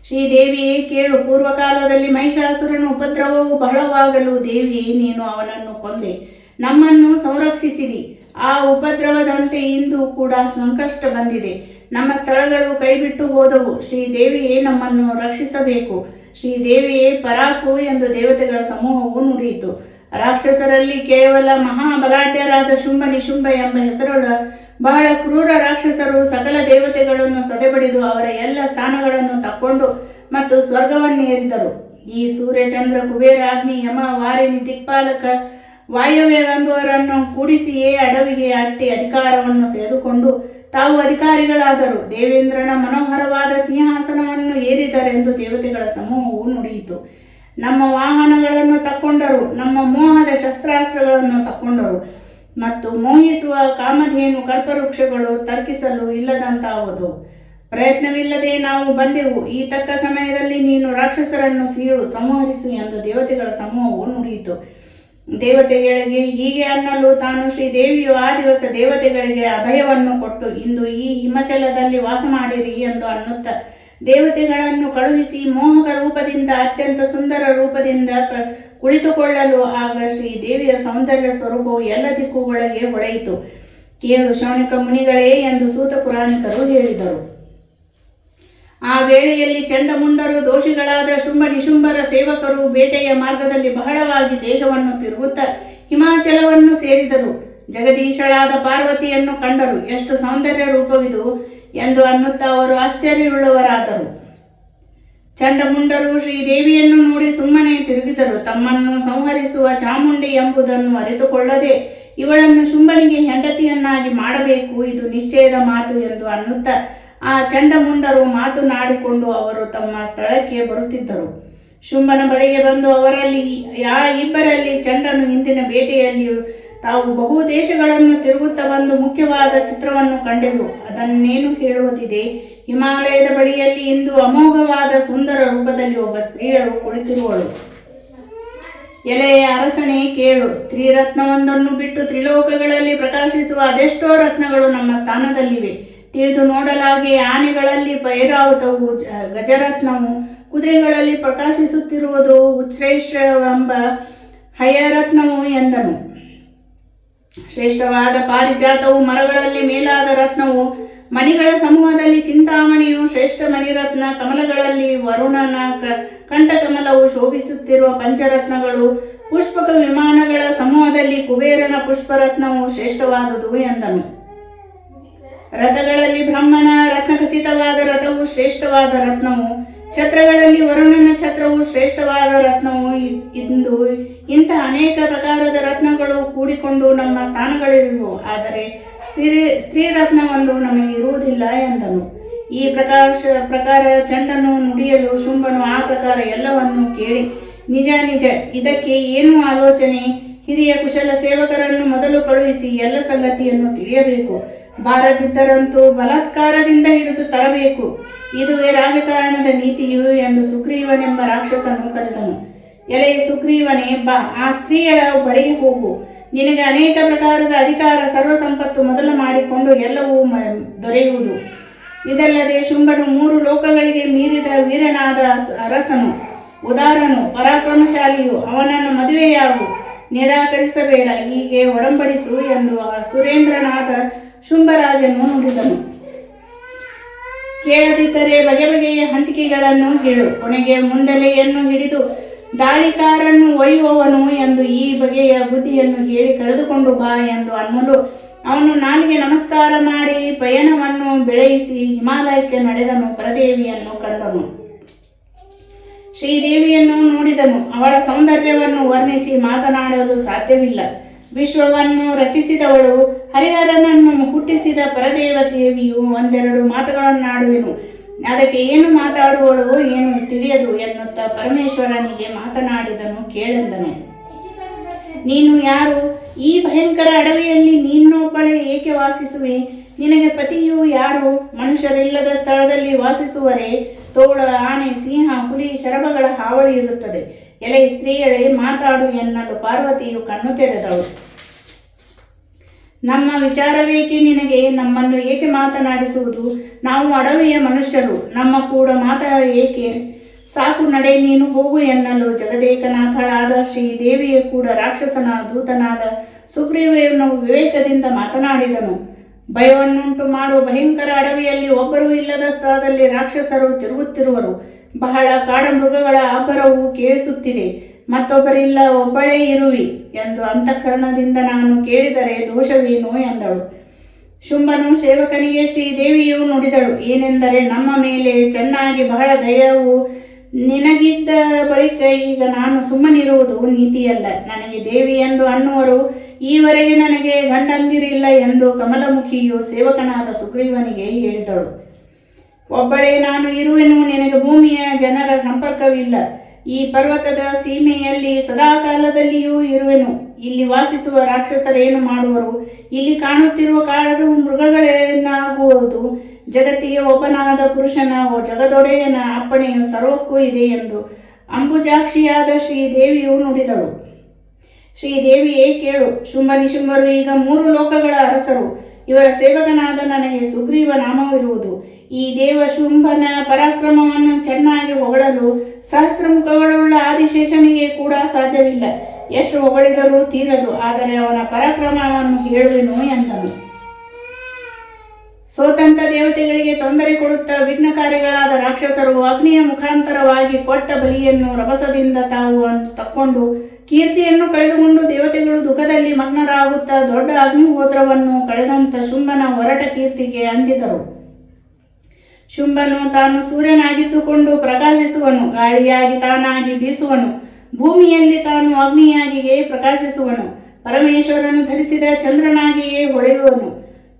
ಶ್ರೀದೇವಿಯೇ ಕೇಳು, ಪೂರ್ವಕಾಲದಲ್ಲಿ ಮಹಿಷಾಸುರನ ಉಪದ್ರವವು ಬಹಳವಾಗಲು ದೇವಿಯೇ, ನೀನು ಅವನನ್ನು ಕೊಂದೆ, ನಮ್ಮನ್ನು ಸಂರಕ್ಷಿಸಿರಿ ಆ ಉಪದ್ರವದಂತೆ ಇಂದು ಕೂಡ ಸಂಕಷ್ಟ ಬಂದಿದೆ. ನಮ್ಮ ಸ್ಥಳಗಳು ಕೈಬಿಟ್ಟು ಹೋದವು. ಶ್ರೀದೇವಿಯೇ ನಮ್ಮನ್ನು ರಕ್ಷಿಸಬೇಕು. ಶ್ರೀದೇವಿಯೇ ಪರಾಕು ಎಂದು ದೇವತೆಗಳ ಸಮೂಹವು ನುಡಿಯಿತು. ರಾಕ್ಷಸರಲ್ಲಿ ಕೇವಲ ಮಹಾಬಲಾಢ್ಯರಾದ ಶುಂಭ ನಿಶುಂಭ ಎಂಬ ಹೆಸರುಳ್ಳ ಬಹಳ ಕ್ರೂರ ರಾಕ್ಷಸರು ಸಕಲ ದೇವತೆಗಳನ್ನು ಸದೆಬಡಿದು ಅವರ ಎಲ್ಲ ಸ್ಥಾನಗಳನ್ನು ತಕ್ಕೊಂಡು ಮತ್ತು ಸ್ವರ್ಗವನ್ನೇರಿದರು ಈ ಸೂರ್ಯಚಂದ್ರ, ಕುಬೇರ, ಅಗ್ನಿ, ಯಮ ವಾರಿನಿ ದಿಕ್ಪಾಲಕ ವಾಯವ್ಯವೆಂಬುವರನ್ನು ಕೂಡಿಸಿಯೇ ಅಡವಿಗೆ ಅಟ್ಟಿ ಅಧಿಕಾರವನ್ನು ಸೇದುಕೊಂಡು ತಾವು ಅಧಿಕಾರಿಗಳಾದರು. ದೇವೇಂದ್ರನ ಮನೋಹರವಾದ ಸಿಂಹಾಸನವನ್ನು ಏರಿದರೆಂದು ದೇವತೆಗಳ ಸಮೂಹವು ನುಡಿಯಿತು. ನಮ್ಮ ವಾಹನಗಳನ್ನು ತಕ್ಕೊಂಡರು, ನಮ್ಮ ಮೋಹದ ಶಸ್ತ್ರಾಸ್ತ್ರಗಳನ್ನು ತಕ್ಕೊಂಡರು. ಮತ್ತು ಮೋಹಿಸುವ ಕಾಮಧೇನು ಕಲ್ಪವೃಕ್ಷಗಳು ತರ್ಕಿಸಲು ಇಲ್ಲದಂತಾವುದು. ಪ್ರಯತ್ನವಿಲ್ಲದೆ ನಾವು ಬಂದೆವು. ಈ ತಕ್ಕ ಸಮಯದಲ್ಲಿ ನೀನು ರಾಕ್ಷಸರನ್ನು ಸೀಳು, ಸಂಹರಿಸು ಎಂದು ದೇವತೆಗಳ ಸಮೂಹವು ನುಡಿಯಿತು. ದೇವತೆಗಳಿಗೆ ಹೀಗೆ ಅನ್ನಲು ತಾನು ಶ್ರೀದೇವಿಯು ಆ ದಿವಸ ದೇವತೆಗಳಿಗೆ ಅಭಯವನ್ನು ಕೊಟ್ಟು, ಇಂದು ಈ ಹಿಮಚಲದಲ್ಲಿ ವಾಸ ಮಾಡಿರಿ ಎಂದು ಅನ್ನುತ್ತ ದೇವತೆಗಳನ್ನು ಕಳುಹಿಸಿ ಮೋಹಕ ರೂಪದಿಂದ, ಅತ್ಯಂತ ಸುಂದರ ರೂಪದಿಂದ ಕುಳಿತುಕೊಳ್ಳಲು ಆಗ ಶ್ರೀ ದೇವಿಯ ಸೌಂದರ್ಯ ಸ್ವರೂಪವು ಎಲ್ಲ ದಿಕ್ಕುಗಳಿಗೆ ಹೊಳೆಯಿತು. ಕೇಳು ಶೌನಿಕ ಮುನಿಗಳೇ ಎಂದು ಸೂತ ಪುರಾಣಿಕರು ಹೇಳಿದರು. ಆ ವೇಳೆಯಲ್ಲಿ ಚಂಡಮುಂಡರು ದೋಷಿಗಳಾದ ಶುಂಭ ನಿಶುಂಭರ ಸೇವಕರು ಬೇಟೆಯ ಮಾರ್ಗದಲ್ಲಿ ಬಹಳವಾಗಿ ದೇಶವನ್ನು ತಿರುಗುತ್ತಾ ಹಿಮಾಚಲವನ್ನು ಸೇರಿದರು. ಜಗದೀಶಳಾದ ಪಾರ್ವತಿಯನ್ನು ಕಂಡರು. ಎಷ್ಟು ಸೌಂದರ್ಯ ರೂಪವಿದು ಎಂದು ಅನ್ನುತ್ತಾ ಅವರು ಆಶ್ಚರ್ಯವುಳ್ಳವರಾದರು. ಚಂಡಮುಂಡರು ಶ್ರೀದೇವಿಯನ್ನು ನೋಡಿ ಸುಮ್ಮನೆ ತಿರುಗಿದರು. ತಮ್ಮನ್ನು ಸಂಹರಿಸುವ ಚಾಮುಂಡಿ ಎಂಬುದನ್ನು ಅರಿತುಕೊಳ್ಳದೆ ಇವಳನ್ನು ಶುಂಭನಿಗೆ ಹೆಂಡತಿಯನ್ನಾಗಿ ಮಾಡಬೇಕು, ಇದು ನಿಶ್ಚಯದ ಮಾತು ಎಂದು ಅನ್ನುತ್ತಾ ಆ ಚಂಡಮುಂಡರು ಮಾತನಾಡಿಕೊಂಡು ಅವರು ತಮ್ಮ ಸ್ಥಳಕ್ಕೆ ಬರುತ್ತಿದ್ದರು. ಶುಂಭನ ಬಳಿಗೆ ಬಂದು ಅವರಲ್ಲಿ ಯಾ ಇಬ್ಬರಲ್ಲಿ ಚಂಡನು ಇಂದಿನ ಬೇಟೆಯಲ್ಲಿ ತಾವು ಬಹು ದೇಶಗಳನ್ನು ತಿರುಗುತ್ತಾ ಬಂದು ಮುಖ್ಯವಾದ ಚಿತ್ರವನ್ನು ಕಂಡೆವು. ಅದನ್ನೇನು ಹೇಳುವುದಿದೆ? ಹಿಮಾಲಯದ ಬಳಿಯಲ್ಲಿ ಇಂದು ಅಮೋಘವಾದ ಸುಂದರ ರೂಪದಲ್ಲಿ ಒಬ್ಬ ಸ್ತ್ರೀಯಳು ಕುಳಿತಿರುವಳು. ಎಲೆಯ ಅರಸನೇ ಕೇಳು ಸ್ತ್ರೀ ರತ್ನವೊಂದನ್ನು ಬಿಟ್ಟು ತ್ರಿಲೋಕಗಳಲ್ಲಿ ಪ್ರಕಾಶಿಸುವ ಅದೆಷ್ಟೋ ರತ್ನಗಳು ನಮ್ಮ ಸ್ಥಾನದಲ್ಲಿವೆ. ತಿಳಿದು ನೋಡಲಾಗಿ ಆನೆಗಳಲ್ಲಿ ಪೈರಾವತವು ಗಜರತ್ನವು, ಕುದುರೆಗಳಲ್ಲಿ ಪ್ರಕಾಶಿಸುತ್ತಿರುವುದು ಉಚ್ಛ್ರೇಷ್ಠವೆಂಬ ಹಯರತ್ನವು ಎಂದನು. ಶ್ರೇಷ್ಠವಾದ ಪಾರಿಜಾತವು ಮರಗಳಲ್ಲಿ ಮೇಲಾದ ರತ್ನವು ಮಣಿಗಳ ಸಮೂಹದಲ್ಲಿ ಚಿಂತಾಮಣಿಯು ಶ್ರೇಷ್ಠ ಮಣಿರತ್ನ, ಕಮಲಗಳಲ್ಲಿ ವರುಣನ ಕಂಠಕಮಲವು ಶೋಭಿಸುತ್ತಿರುವ ಪಂಚರತ್ನಗಳು. ಪುಷ್ಪಕ ವಿಮಾನಗಳ ಸಮೂಹದಲ್ಲಿ ಕುಬೇರನ ಪುಷ್ಪರತ್ನವು ಶ್ರೇಷ್ಠವಾದುದು ಎಂದನು. ರಥಗಳಲ್ಲಿ ಬ್ರಹ್ಮನ ರತ್ನಖಚಿತವಾದ ರಥವು ಶ್ರೇಷ್ಠವಾದ ರತ್ನವು. ಛತ್ರಗಳಲ್ಲಿ ವರುಣನ ಛತ್ರವು ಶ್ರೇಷ್ಠವಾದ ರತ್ನವು. ಇಂದು ಇಂಥ ಅನೇಕ ಪ್ರಕಾರದ ರತ್ನಗಳು ಕೂಡಿಕೊಂಡು ನಮ್ಮ ಸ್ಥಾನಗಳಿರುವು ಆದರೆ ಸ್ತ್ರೀ ಸ್ತ್ರೀ ರತ್ನವೊಂದು ನಮಗೆ ಇರುವುದಿಲ್ಲ ಎಂದನು. ಈ ಪ್ರಕಾಶ, ಪ್ರಕಾರ ಚಂಡನು ನುಡಿಯಲು ಶುಂಭನು ಆ ಪ್ರಕಾರ ಎಲ್ಲವನ್ನು ಕೇಳಿ, ನಿಜ ನಿಜ, ಇದಕ್ಕೆ ಏನು ಆಲೋಚನೆ? ಹಿರಿಯ ಕುಶಲ ಸೇವಕರನ್ನು ಮೊದಲು ಕಳುಹಿಸಿ ಎಲ್ಲ ಸಂಗತಿಯನ್ನು ತಿಳಿಯಬೇಕು. ಬಾರದಿದ್ದರಂತೂ ಬಲಾತ್ಕಾರದಿಂದ ಹಿಡಿದು ತರಬೇಕು. ಇದುವೇ ರಾಜಕಾರಣದ ನೀತಿಯು ಎಂದು ಸುಗ್ರೀವನೆಂಬ ರಾಕ್ಷಸನು ಕರೆದನು. ಎಲೆ ಸುಗ್ರೀವನೇ, ಬಾ, ಆ ಸ್ತ್ರೀಯಳ ಬಳಿಗೆ ಹೋಗು. ನಿನಗೆ ಅನೇಕ ಪ್ರಕಾರದ ಅಧಿಕಾರ ಸರ್ವ ಸಂಪತ್ತು ಮೊದಲು ಮಾಡಿಕೊಂಡು ಎಲ್ಲವೂ ದೊರೆಯುವುದು. ಇದಲ್ಲದೆ ಶುಂಭನು ಮೂರು ಲೋಕಗಳಿಗೆ ಮೀರಿದ ವೀರನಾದ ಅರಸನು, ಉದಾರನು, ಪರಾಕ್ರಮಶಾಲಿಯು, ಅವನನ್ನು ಮದುವೆಯಾಗು, ನಿರಾಕರಿಸಬೇಡ, ಹೀಗೆ ಒಡಂಬಡಿಸು ಎಂದು ಸುರೇಂದ್ರನಾಥ ಶುಂಭರಾಜನು ನುಡಿದನು. ಕೇಳದಿದ್ದರೆ ಬಗೆ ಬಗೆಯ ಹಂಚಿಕೆಗಳನ್ನು ಹೇಳು, ಕೊನೆಗೆ ಮುಂದಲೆಯನ್ನು ಹಿಡಿದು ದಾಳಿಕಾರನ್ನು ಒಯ್ಯುವವನು ಎಂದು ಈ ಬಗೆಯ ಬುದ್ಧಿಯನ್ನು ಹೇಳಿ ಕರೆದುಕೊಂಡು ಬಾ ಎಂದು ಅನ್ನಲು ಅವನು ನಾಲಿಗೆ ನಮಸ್ಕಾರ ಮಾಡಿ ಪಯಣವನ್ನು ಬೆಳೆಯಿಸಿ ಹಿಮಾಲಯಕ್ಕೆ ನಡೆದನು, ಪರದೇವಿಯನ್ನು ಕಂಡನು. ಶ್ರೀದೇವಿಯನ್ನು ನೋಡಿದನು. ಅವಳ ಸೌಂದರ್ಯವನ್ನು ವರ್ಣಿಸಿ ಮಾತನಾಡಲು ಸಾಧ್ಯವಿಲ್ಲ. ವಿಶ್ವವನ್ನು ರಚಿಸಿದವಳು ಹರಿಹರನನ್ನು ಹುಟ್ಟಿಸಿದ ಪರದೇವದೇವಿಯು ಒಂದೆರಡು ಮಾತುಗಳನ್ನಾಡುವೆನು. ಅದಕ್ಕೆ ಏನು ಮಾತಾಡುವಳು ಏನು ತಿಳಿಯದು ಎನ್ನುತ್ತಾ ಪರಮೇಶ್ವರನಿಗೆ ಮಾತನಾಡಿದನು ಕೇಳೆಂದನು. ನೀನು ಯಾರು? ಈ ಭಯಂಕರ ಅಡವಿಯಲ್ಲಿ ನೀನೊಬ್ಬಳೆ ಏಕೆ ವಾಸಿಸುವೆ? ನಿನಗೆ ಪತಿಯು ಯಾರು? ಮನುಷ್ಯರಿಲ್ಲದ ಸ್ಥಳದಲ್ಲಿ ವಾಸಿಸುವರೆ? ತೋಳ, ಆನೆ, ಸಿಂಹ, ಹುಲಿ, ಶರಭಗಳ ಹಾವಳಿ ಇರುತ್ತದೆ. ಎಲೆ, ಸ್ತ್ರೀಯಳೆ, ಮಾತಾಡು ಎನ್ನಲು ಪಾರ್ವತಿಯು ಕಣ್ಣು ತೆರೆದಳು. ನಮ್ಮ ವಿಚಾರವೇಕೆ ನಿನಗೆ ನಮ್ಮನ್ನು ಏಕೆ ಮಾತನಾಡಿಸುವುದು? ನಾವು ಅಡವಿಯ ಮನುಷ್ಯರು, ನಮ್ಮ ಕೂಡ ಮಾತ ಏಕೆ? ಸಾಕು ನಡೆ, ನೀನು ಹೋಗು ಎನ್ನಲು. ಜಗದೇಕನಾಥಳಾದ ಶ್ರೀದೇವಿಯು ಕೂಡ ರಾಕ್ಷಸನ ದೂತನಾದ ಸುಗ್ರೀವನು ವಿವೇಕದಿಂದ ಮಾತನಾಡಿದನು. ಭಯವನ್ನುಂಟು ಮಾಡುವ ಭಯಂಕರ ಅಡವಿಯಲ್ಲಿ ಒಬ್ಬರೂ ಇಲ್ಲದ ಸ್ಥಳದಲ್ಲಿ ರಾಕ್ಷಸರು ತಿರುಗುತ್ತಿರುವರು. ಬಹಳ ಕಾಡಮೃಗಗಳ ಆಭರವು ಕೇಳಿಸುತ್ತಿದೆ. ಮತ್ತೊಬ್ಬರಿಲ್ಲ, ಒಬ್ಬಳೇ ಇರುವಿ ಎಂದು ಅಂತಃಕರಣದಿಂದ ನಾನು ಕೇಳಿದರೆ ದೋಷವೇನು ಎಂದಳು. ಶುಂಭನು ಸೇವಕನಿಗೆ ಶ್ರೀದೇವಿಯು ನುಡಿದಳು, ಏನೆಂದರೆ ನಮ್ಮ ಮೇಲೆ ಚೆನ್ನಾಗಿ ಬಹಳ ದಯವು ನಿನಗಿದ್ದ ಬಳಿಕ ಈಗ ನಾನು ಸುಮ್ಮನಿರುವುದು ನೀತಿಯಲ್ಲ. ನನಗೆ ದೇವಿ ಎಂದು ಅನ್ನುವರು, ಈವರೆಗೆ ನನಗೆ ಗಂಡಂದಿರಿಲ್ಲ ಎಂದು ಕಮಲಮುಖಿಯು ಸೇವಕನಾದ ಸುಗ್ರೀವನಿಗೆ ಹೇಳಿದಳು. ಒಬ್ಬಳೇ ನಾನು ಇರುವೆನು, ನಿನಗೆ ಭೂಮಿಯ ಜನರ ಸಂಪರ್ಕವಿಲ್ಲ. ಈ ಪರ್ವತದ ಸೀಮೆಯಲ್ಲಿ ಸದಾಕಾಲದಲ್ಲಿಯೂ ಇರುವೆನು. ಇಲ್ಲಿ ವಾಸಿಸುವ ರಾಕ್ಷಸರೇನು ಮಾಡುವರು? ಇಲ್ಲಿ ಕಾಣುತ್ತಿರುವ ಕಾಡದು ಮೃಗಗಳೇನಾಗುವುದು? ಜಗತ್ತಿಗೆ ಒಬ್ಬನಾದ ಪುರುಷನ ಜಗದೊಡೆಯನ ಅಪ್ಪಣೆಯು ಸರ್ವಕ್ಕೂ ಇದೆ ಎಂದು ಅಂಬುಜಾಕ್ಷಿಯಾದ ಶ್ರೀದೇವಿಯು ನುಡಿದಳು. ಶ್ರೀದೇವಿಯೇ ಕೇಳು, ಶುಂಭ ನಿಶುಂಭರು ಈಗ ಮೂರು ಲೋಕಗಳ ಅರಸರು. ಇವರ ಸೇವಕನಾದ ನನಗೆ ಸುಗ್ರೀವ ನಾಮವಿರುವುದು. ಈ ದೇವ ಶುಂಭನ ಪರಾಕ್ರಮವನ್ನು ಚೆನ್ನಾಗಿ ಹೊಗಳಲು ಸಹಸ್ರಮುಖಗಳುಳ್ಳ ಆದಿಶೇಷನಿಗೆ ಕೂಡ ಸಾಧ್ಯವಿಲ್ಲ. ಎಷ್ಟು ಹೊಗಳಿದರೂ ತೀರದು, ಆದರೆ ಅವನ ಪರಾಕ್ರಮವನ್ನು ಹೇಳುವೆನು ಎಂದನು. ಸೋತಂತ ದೇವತೆಗಳಿಗೆ ತೊಂದರೆ ಕೊಡುತ್ತಾ ವಿಘ್ನಕಾರಿಗಳಾದ ರಾಕ್ಷಸರು ಅಗ್ನಿಯ ಮುಖಾಂತರವಾಗಿ ಕೊಟ್ಟ ಬಲಿಯನ್ನು ರಭಸದಿಂದ ತಾವು ಅಂತ ತಕ್ಕೊಂಡು ಕೀರ್ತಿಯನ್ನು ಕಳೆದುಕೊಂಡು ದೇವತೆಗಳು ದುಃಖದಲ್ಲಿ ಮಗ್ನರಾಗುತ್ತಾ ದೊಡ್ಡ ಅಗ್ನಿಹೋತ್ರವನ್ನು ಕಳೆದಂತ ಶುಂಭನ ಹೊರಟ ಕೀರ್ತಿಗೆ ಅಂಜಿದರು. ಶುಂಭನು ತಾನು ಸೂರ್ಯನಾಗಿದ್ದುಕೊಂಡು ಪ್ರಕಾಶಿಸುವನು, ಗಾಳಿಯಾಗಿ ತಾನಾಗಿ ಬೀಸುವನು. ಭೂಮಿಯಲ್ಲಿ ತಾನು ಅಗ್ನಿಯಾಗಿಯೇ ಪ್ರಕಾಶಿಸುವನು. ಪರಮೇಶ್ವರನು ಧರಿಸಿದ ಚಂದ್ರನಾಗಿಯೇ ಹೊಳೆಯುವನು.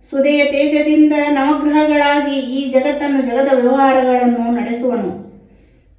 ಸುದೆಯ ತೇಜದಿಂದ ನವಗ್ರಹಗಳಾಗಿ ಈ ಜಗತ್ತನ್ನು ಜಗದ ವ್ಯವಹಾರಗಳನ್ನು ನಡೆಸುವನು.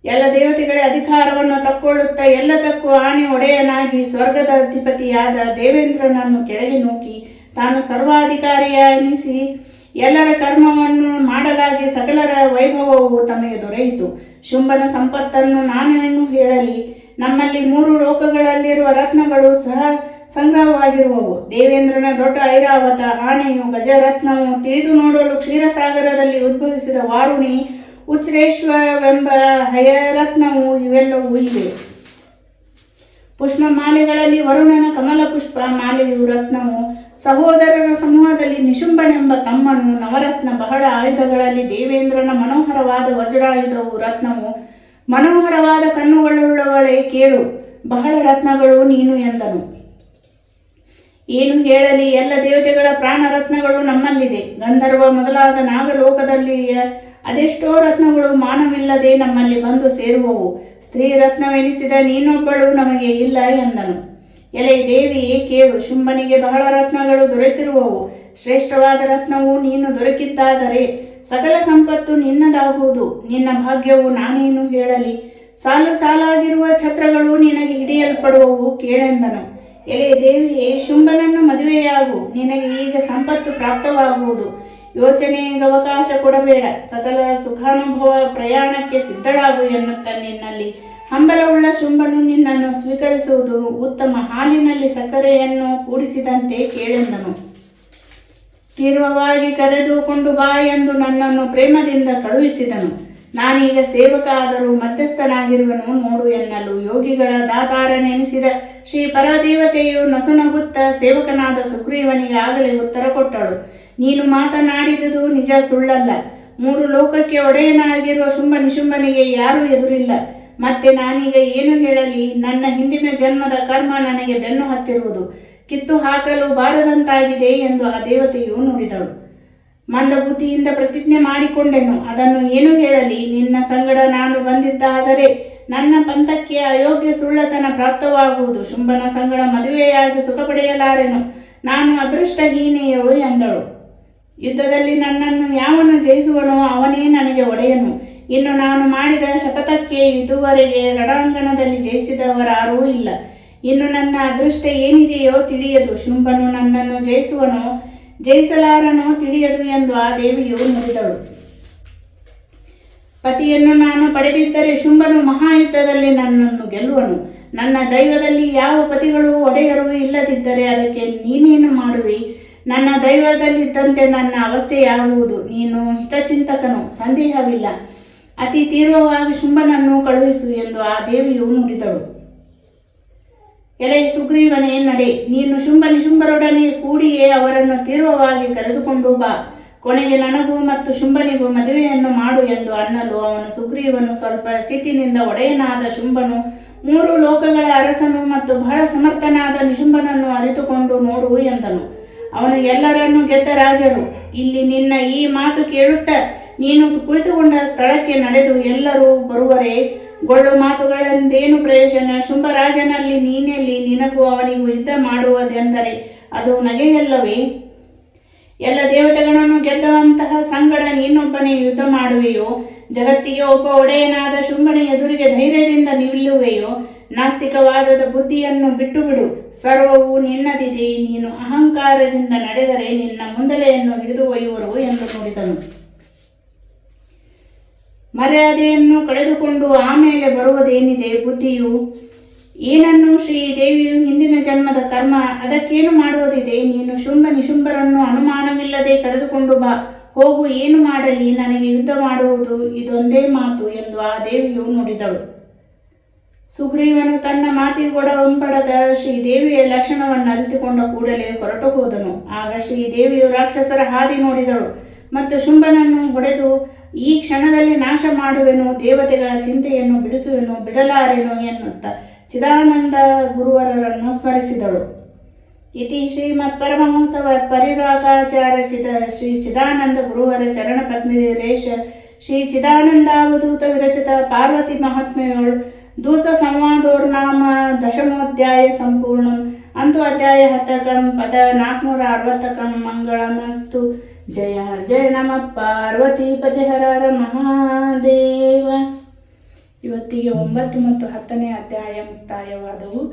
ಎಲ್ಲ ದೇವತೆಗಳ ಅಧಿಕಾರವನ್ನು ತಕ್ಕೊಳ್ಳುತ್ತಾ ಎಲ್ಲದಕ್ಕೂ ಆಣೆ ಒಡೆಯನಾಗಿ ಸ್ವರ್ಗದ ಅಧಿಪತಿಯಾದ ದೇವೇಂದ್ರನನ್ನು ಕೆಳಗೆ ನೂಕಿ ತಾನು ಸರ್ವಾಧಿಕಾರಿಯನಿಸಿ ಎಲ್ಲರ ಕರ್ಮವನ್ನು ಮಾಡಲಾಗಿ ಸಕಲರ ವೈಭವವು ತಮಗೆ ದೊರೆಯಿತು. ಶುಂಭನ ಸಂಪತ್ತನ್ನು ನಾನೇನು ಹೇಳಲಿ. ನಮ್ಮಲ್ಲಿ ಮೂರು ಲೋಕಗಳಲ್ಲಿರುವ ರತ್ನಗಳು ಸಹ ಸಂಗ್ರಹವಾಗಿರುವವು. ದೇವೇಂದ್ರನ ದೊಡ್ಡ ಐರಾವತ, ಆನೆಯು ಗಜರತ್ನವು ತಿಳಿದು ನೋಡಲು ಕ್ಷೀರಸಾಗರದಲ್ಲಿ ಉದ್ಭವಿಸಿದ ವಾರುಣಿ ಉಚ್ಛ್ರೇಶ್ವವೆಂಬ ಹಯರತ್ನವು ಇವೆಲ್ಲವೂ ಇವೆ. ಪುಷ್ಪ ಮಾಲೆಗಳಲ್ಲಿ ವರುಣನ ಕಮಲ ಪುಷ್ಪ ಮಾಲೆಯು ರತ್ನವು ಸಹೋದರರ ಸಮೂಹದಲ್ಲಿ ನಿಶುಂಬನೆಂಬ ತಮ್ಮನು ನವರತ್ನ ಬಹಳ ಆಯುಧಗಳಲ್ಲಿ ದೇವೇಂದ್ರನ ಮನೋಹರವಾದ ವಜ್ರಾಯುಧವು ರತ್ನವು, ಮನೋಹರವಾದ ಕಣ್ಣುಗಳುಳ್ಳವಳೇ, ಕೇಳು, ಬಹಳ ರತ್ನಗಳು ನೀನು ಎಂದನು. ಏನು ಹೇಳಲಿ, ಎಲ್ಲ ದೇವತೆಗಳ ಪ್ರಾಣರತ್ನಗಳು ನಮ್ಮಲ್ಲಿದೆ. ಗಂಧರ್ವ ಮೊದಲಾದ ನಾಗಲೋಕದಲ್ಲಿ ಅದೆಷ್ಟೋ ರತ್ನಗಳು ಮಾನವಿಲ್ಲದೆ ನಮ್ಮಲ್ಲಿ ಬಂದು ಸೇರುವವು. ಸ್ತ್ರೀ ರತ್ನವೆನಿಸಿದ ನೀನೊಬ್ಬಳು ನಮಗೆ ಇಲ್ಲ ಎಂದನು. ಎಲೆ ದೇವಿ ಕೇಳು, ಶುಂಭನಿಗೆ ಬಹಳ ರತ್ನಗಳು ದೊರೆತಿರುವವು. ಶ್ರೇಷ್ಠವಾದ ರತ್ನವು ನೀನು ದೊರಕಿದ್ದಾದರೆ ಸಕಲ ಸಂಪತ್ತು ನಿನ್ನದಾಗುವುದು. ನಿನ್ನ ಭಾಗ್ಯವು ನಾನೇನು ಹೇಳಲಿ? ಸಾಲು ಸಾಲಾಗಿರುವ ಛತ್ರಗಳು ನಿನಗೆ ಹಿಡಿಯಲ್ಪಡುವವು ಕೇಳೆಂದನು. ಎಲೆ ದೇವಿಯೇ, ಶುಂಭನನ್ನು ಮದುವೆಯಾಗು. ನಿನಗೆ ಈಗ ಸಂಪತ್ತು ಪ್ರಾಪ್ತವಾಗುವುದು. ಯೋಚನೆಗೆ ಅವಕಾಶ ಕೊಡಬೇಡ. ಸಕಲ ಸುಖಾನುಭವ ಪ್ರಯಾಣಕ್ಕೆ ಸಿದ್ಧಳಾಗು ಎನ್ನುತ್ತ ನಿನ್ನಲ್ಲಿ. ಹಂಬಲವುಳ್ಳ ಶುಂಭನು ನಿನ್ನನ್ನು ಸ್ವೀಕರಿಸುವುದು ಉತ್ತಮ. ಹಾಲಿನಲ್ಲಿ ಸಕ್ಕರೆಯನ್ನು ಕೂಡಿಸಿದಂತೆ ಕೇಳೆಂದನು. ತೀವ್ರವಾಗಿ ಕರೆದುಕೊಂಡು ಬಾ ಎಂದು ನನ್ನನ್ನು ಪ್ರೇಮದಿಂದ ಕಳುಹಿಸಿದನು. ನಾನೀಗ ಸೇವಕ ಆದರೂ ಮಧ್ಯಸ್ಥನಾಗಿರುವನು ನೋಡು ಎನ್ನಲು ಯೋಗಿಗಳ ದಾತಾರ ದಾತಾರನೆನಿಸಿದ ಶ್ರೀ ಪರದೇವತೆಯು ನಸುನಗುತ್ತ ಸೇವಕನಾದ ಸುಗ್ರೀವನಿಗೆ ಆಗಲೇ ಉತ್ತರ ಕೊಟ್ಟಳು. ನೀನು ಮಾತನಾಡಿದುದು ನಿಜ ಸುಳ್ಳಲ್ಲ. ಮೂರು ಲೋಕಕ್ಕೆ ಒಡೆಯನಾಗಿರುವ ಶುಂಭ ನಿಶುಂಭನಿಗೆ ಯಾರೂ ಎದುರಿಲ್ಲ. ಮತ್ತೆ ನಾನೀಗ ಏನು ಹೇಳಲಿ? ನನ್ನ ಹಿಂದಿನ ಜನ್ಮದ ಕರ್ಮ ನನಗೆ ಬೆನ್ನು ಹತ್ತಿರುವುದು. ಕಿತ್ತು ಹಾಕಲು ಬಾರದಂತಾಗಿದೆ ಎಂದು ಆ ದೇವತೆಯು ನುಡಿದಳು. ಮಂದಬುದ್ಧಿಯಿಂದ ಪ್ರತಿಜ್ಞೆ ಮಾಡಿಕೊಂಡೆನು. ಅದನ್ನು ಏನು ಹೇಳಲಿ? ನಿನ್ನ ಸಂಗಡ ನಾನು ಬಂದಿದ್ದಾದರೆ ನನ್ನ ಪಂಥಕ್ಕೆ ಅಯೋಗ್ಯ ಸುಳ್ಳತನ ಪ್ರಾಪ್ತವಾಗುವುದು. ಶುಂಭನ ಸಂಗಡ ಮದುವೆಯಾಗಿ ಸುಖ ಪಡೆಯಲಾರೆನು ನಾನು ಅದೃಷ್ಟಹೀನೆಯಳು ಎಂದಳು. ಯುದ್ಧದಲ್ಲಿ ನನ್ನನ್ನು ಯಾವನು ಜಯಿಸುವನೋ ಅವನೇ ನನಗೆ ಒಡೆಯನು. ಇನ್ನು ನಾನು ಮಾಡಿದ ಶಪಥಕ್ಕೆ ಇದುವರೆಗೆ ರಣಾಂಗಣದಲ್ಲಿ ಜಯಿಸಿದವರಾರೂ ಇಲ್ಲ. ಇನ್ನು ನನ್ನ ಅದೃಷ್ಟ ಏನಿದೆಯೋ ತಿಳಿಯದು. ಶುಂಭನು ನನ್ನನ್ನು ಜಯಿಸುವನು, ಜಯಿಸಲಾರನೋ ತಿಳಿಯದು ಎಂದು ಆ ದೇವಿಯು ನುಡಿದಳು. ಪತಿಯನ್ನು ನಾನು ಪಡೆದಿದ್ದರೆ ಶುಂಭನು ಮಹಾಯುದ್ಧದಲ್ಲಿ ನನ್ನನ್ನು ಗೆಲ್ಲುವನು. ನನ್ನ ದೈವದಲ್ಲಿ ಯಾವ ಪತಿಗಳು ಒಡೆಯರು ಇಲ್ಲದಿದ್ದರೆ ಅದಕ್ಕೆ ನೀನೇನು ಮಾಡುವಿ? ನನ್ನ ದೈವದಲ್ಲಿದ್ದಂತೆ ನನ್ನ ಅವಸ್ಥೆಯಾಗುವುದು. ನೀನು ಹಿತಚಿಂತಕನು, ಸಂದೇಹವಿಲ್ಲ. ಅತಿ ತೀವ್ರವಾಗಿ ಶುಂಭನನ್ನು ಕಳುಹಿಸು ಎಂದು ಆ ದೇವಿಯು ನುಡಿದಳು. ಎಲೆ ಸುಗ್ರೀವನೇ ನಡೆ, ನೀನು ಶುಂಭ ನಿಶುಂಭರೊಡನೆ ಕೂಡಿಯೇ ಅವರನ್ನು ತೀವ್ರವಾಗಿ ಕರೆದುಕೊಂಡು ಬಾ. ಕೊನೆಗೆ ನನಗೂ ಮತ್ತು ಶುಂಭನಿಗೂ ಮದುವೆಯನ್ನು ಮಾಡು ಎಂದು ಅನ್ನಲು ಅವನು ಸುಗ್ರೀವನು ಸ್ವಲ್ಪ ಸಿಟ್ಟಿನಿಂದ ಒಡೆಯನಾದ ಶುಂಭನು, ಮೂರು ಲೋಕಗಳ ಅರಸನು ಮತ್ತು ಬಹಳ ಸಮರ್ಥನಾದ ನಿಶುಂಭನನ್ನು ಅರಿತುಕೊಂಡು ನೋಡು ಎಂದನು. ಅವನು ಎಲ್ಲರನ್ನೂ ಗೆದ್ದ ರಾಜರು, ಇಲ್ಲಿ ನಿನ್ನ ಈ ಮಾತು ಕೇಳುತ್ತಾ ನೀನು ಕುಳಿತುಕೊಂಡ ಸ್ಥಳಕ್ಕೆ ನಡೆದು ಎಲ್ಲರೂ ಬರುವರೆ, ಗೊಳ್ಳು ಮಾತುಗಳೆಂದೇನು ಪ್ರಯೋಜನ? ಶುಂಭರಾಜನಲ್ಲಿ ನೀನೆಲ್ಲಿ ನಿನಗೂ ಅವನಿಗೂ ಯುದ್ಧ ಮಾಡುವುದೆಂದರೆ ಅದು ನಗೆಯಲ್ಲವೇ? ಎಲ್ಲ ದೇವತೆಗಳನ್ನು ಗೆದ್ದವಂತಹ ಸಂಗಡ ನೀನೊಬ್ಬನೇ ಯುದ್ಧ ಮಾಡುವೆಯೋ? ಜಗತ್ತಿಗೆ ಒಬ್ಬ ಒಡೆಯನಾದ ಶುಂಭನ ಎದುರಿಗೆ ಧೈರ್ಯದಿಂದ ನಿಲ್ಲುವೆಯೋ? ನಾಸ್ತಿಕವಾದದ ಬುದ್ಧಿಯನ್ನು ಬಿಟ್ಟು ಬಿಡು ಸರ್ವವು ನಿನ್ನದಿದೆ. ನೀನು ಅಹಂಕಾರದಿಂದ ನಡೆದರೆ ನಿನ್ನ ಮುಂದಲೆಯನ್ನು ಹಿಡಿದು ಒಯ್ಯುವರು ಎಂದು ನುಡಿದನು. ಮರ್ಯಾದೆಯನ್ನು ಕಳೆದುಕೊಂಡು ಆಮೇಲೆ ಬರುವುದೇನಿದೆ ಬುದ್ಧಿಯು? ಏನನ್ನು ಶ್ರೀ ದೇವಿಯು ಹಿಂದಿನ ಜನ್ಮದ ಕರ್ಮ? ಅದಕ್ಕೇನು ಮಾಡುವುದಿದೆ? ನೀನು ಶುಂಭ ನಿಶುಂಭರನ್ನು ಅನುಮಾನವಿಲ್ಲದೆ ಕರೆದುಕೊಂಡು ಬಾ. ಹೋಗು, ಏನು ಮಾಡಲಿ? ನನಗೆ ಯುದ್ಧ ಮಾಡುವುದು ಇದೊಂದೇ ಮಾತು ಎಂದು ಆ ದೇವಿಯು ನುಡಿದಳು. ಸುಗ್ರೀವನು ತನ್ನ ಮಾತಿಗೊಡಂಬಡದ ಶ್ರೀದೇವಿಯ ಲಕ್ಷಣವನ್ನು ಅರಿತುಕೊಂಡ ಕೂಡಲೇ ಹೊರಟು ಹೋದನು. ಆಗ ಶ್ರೀದೇವಿಯು ರಾಕ್ಷಸರ ಹಾದಿ ನೋಡಿದಳು. ಮತ್ತು ಶುಂಭನನ್ನು ಹೊಡೆದು ಈ ಕ್ಷಣದಲ್ಲಿ ನಾಶ ಮಾಡುವೆನು, ದೇವತೆಗಳ ಚಿಂತೆಯನ್ನು ಬಿಡಿಸುವೆನು, ಬಿಡಲಾರೆನು ಎನ್ನುತ್ತ ಚಿದಾನಂದ ಗುರುವರರನ್ನು ಸ್ಮರಿಸಿದಳು. ಇತಿ ಶ್ರೀಮತ್ ಪರಮಹಂಸವ ಪರಿರಾಗಾಚಾರಚಿತ ಶ್ರೀ ಚಿದಾನಂದ ಗುರುವರ ಚರಣ ರೇಷ, ಶ್ರೀ ಚಿದಾನಂದಾವಧೂತ ವಿರಚಿತ ಪಾರ್ವತಿ ಮಹಾತ್ಮೆಯೋಳು, ದೂತ ಸಂವಾದೋರ್ನಾಮ ದಶಮೋಧ್ಯಾಯ ಸಂಪೂರ್ಣಂ, ಅಂತು ಅಧ್ಯಾಯ ಹತ್ತಕಂ, ಪದ ನಾಲ್ಕುನೂರ ಅರವತ್ತಕಂ, ಮಂಗಳಮಸ್ತು. ಜಯ ಜಯ ನಮ ಪಾರ್ವತಿ ಹರರ ಮಹಾದೇವ. ಇವತ್ತಿಗೆ ಒಂಬತ್ತು ಮತ್ತು ಹತ್ತನೇ ಅಧ್ಯಾಯ ಮುಕ್ತಾಯವಾದವು.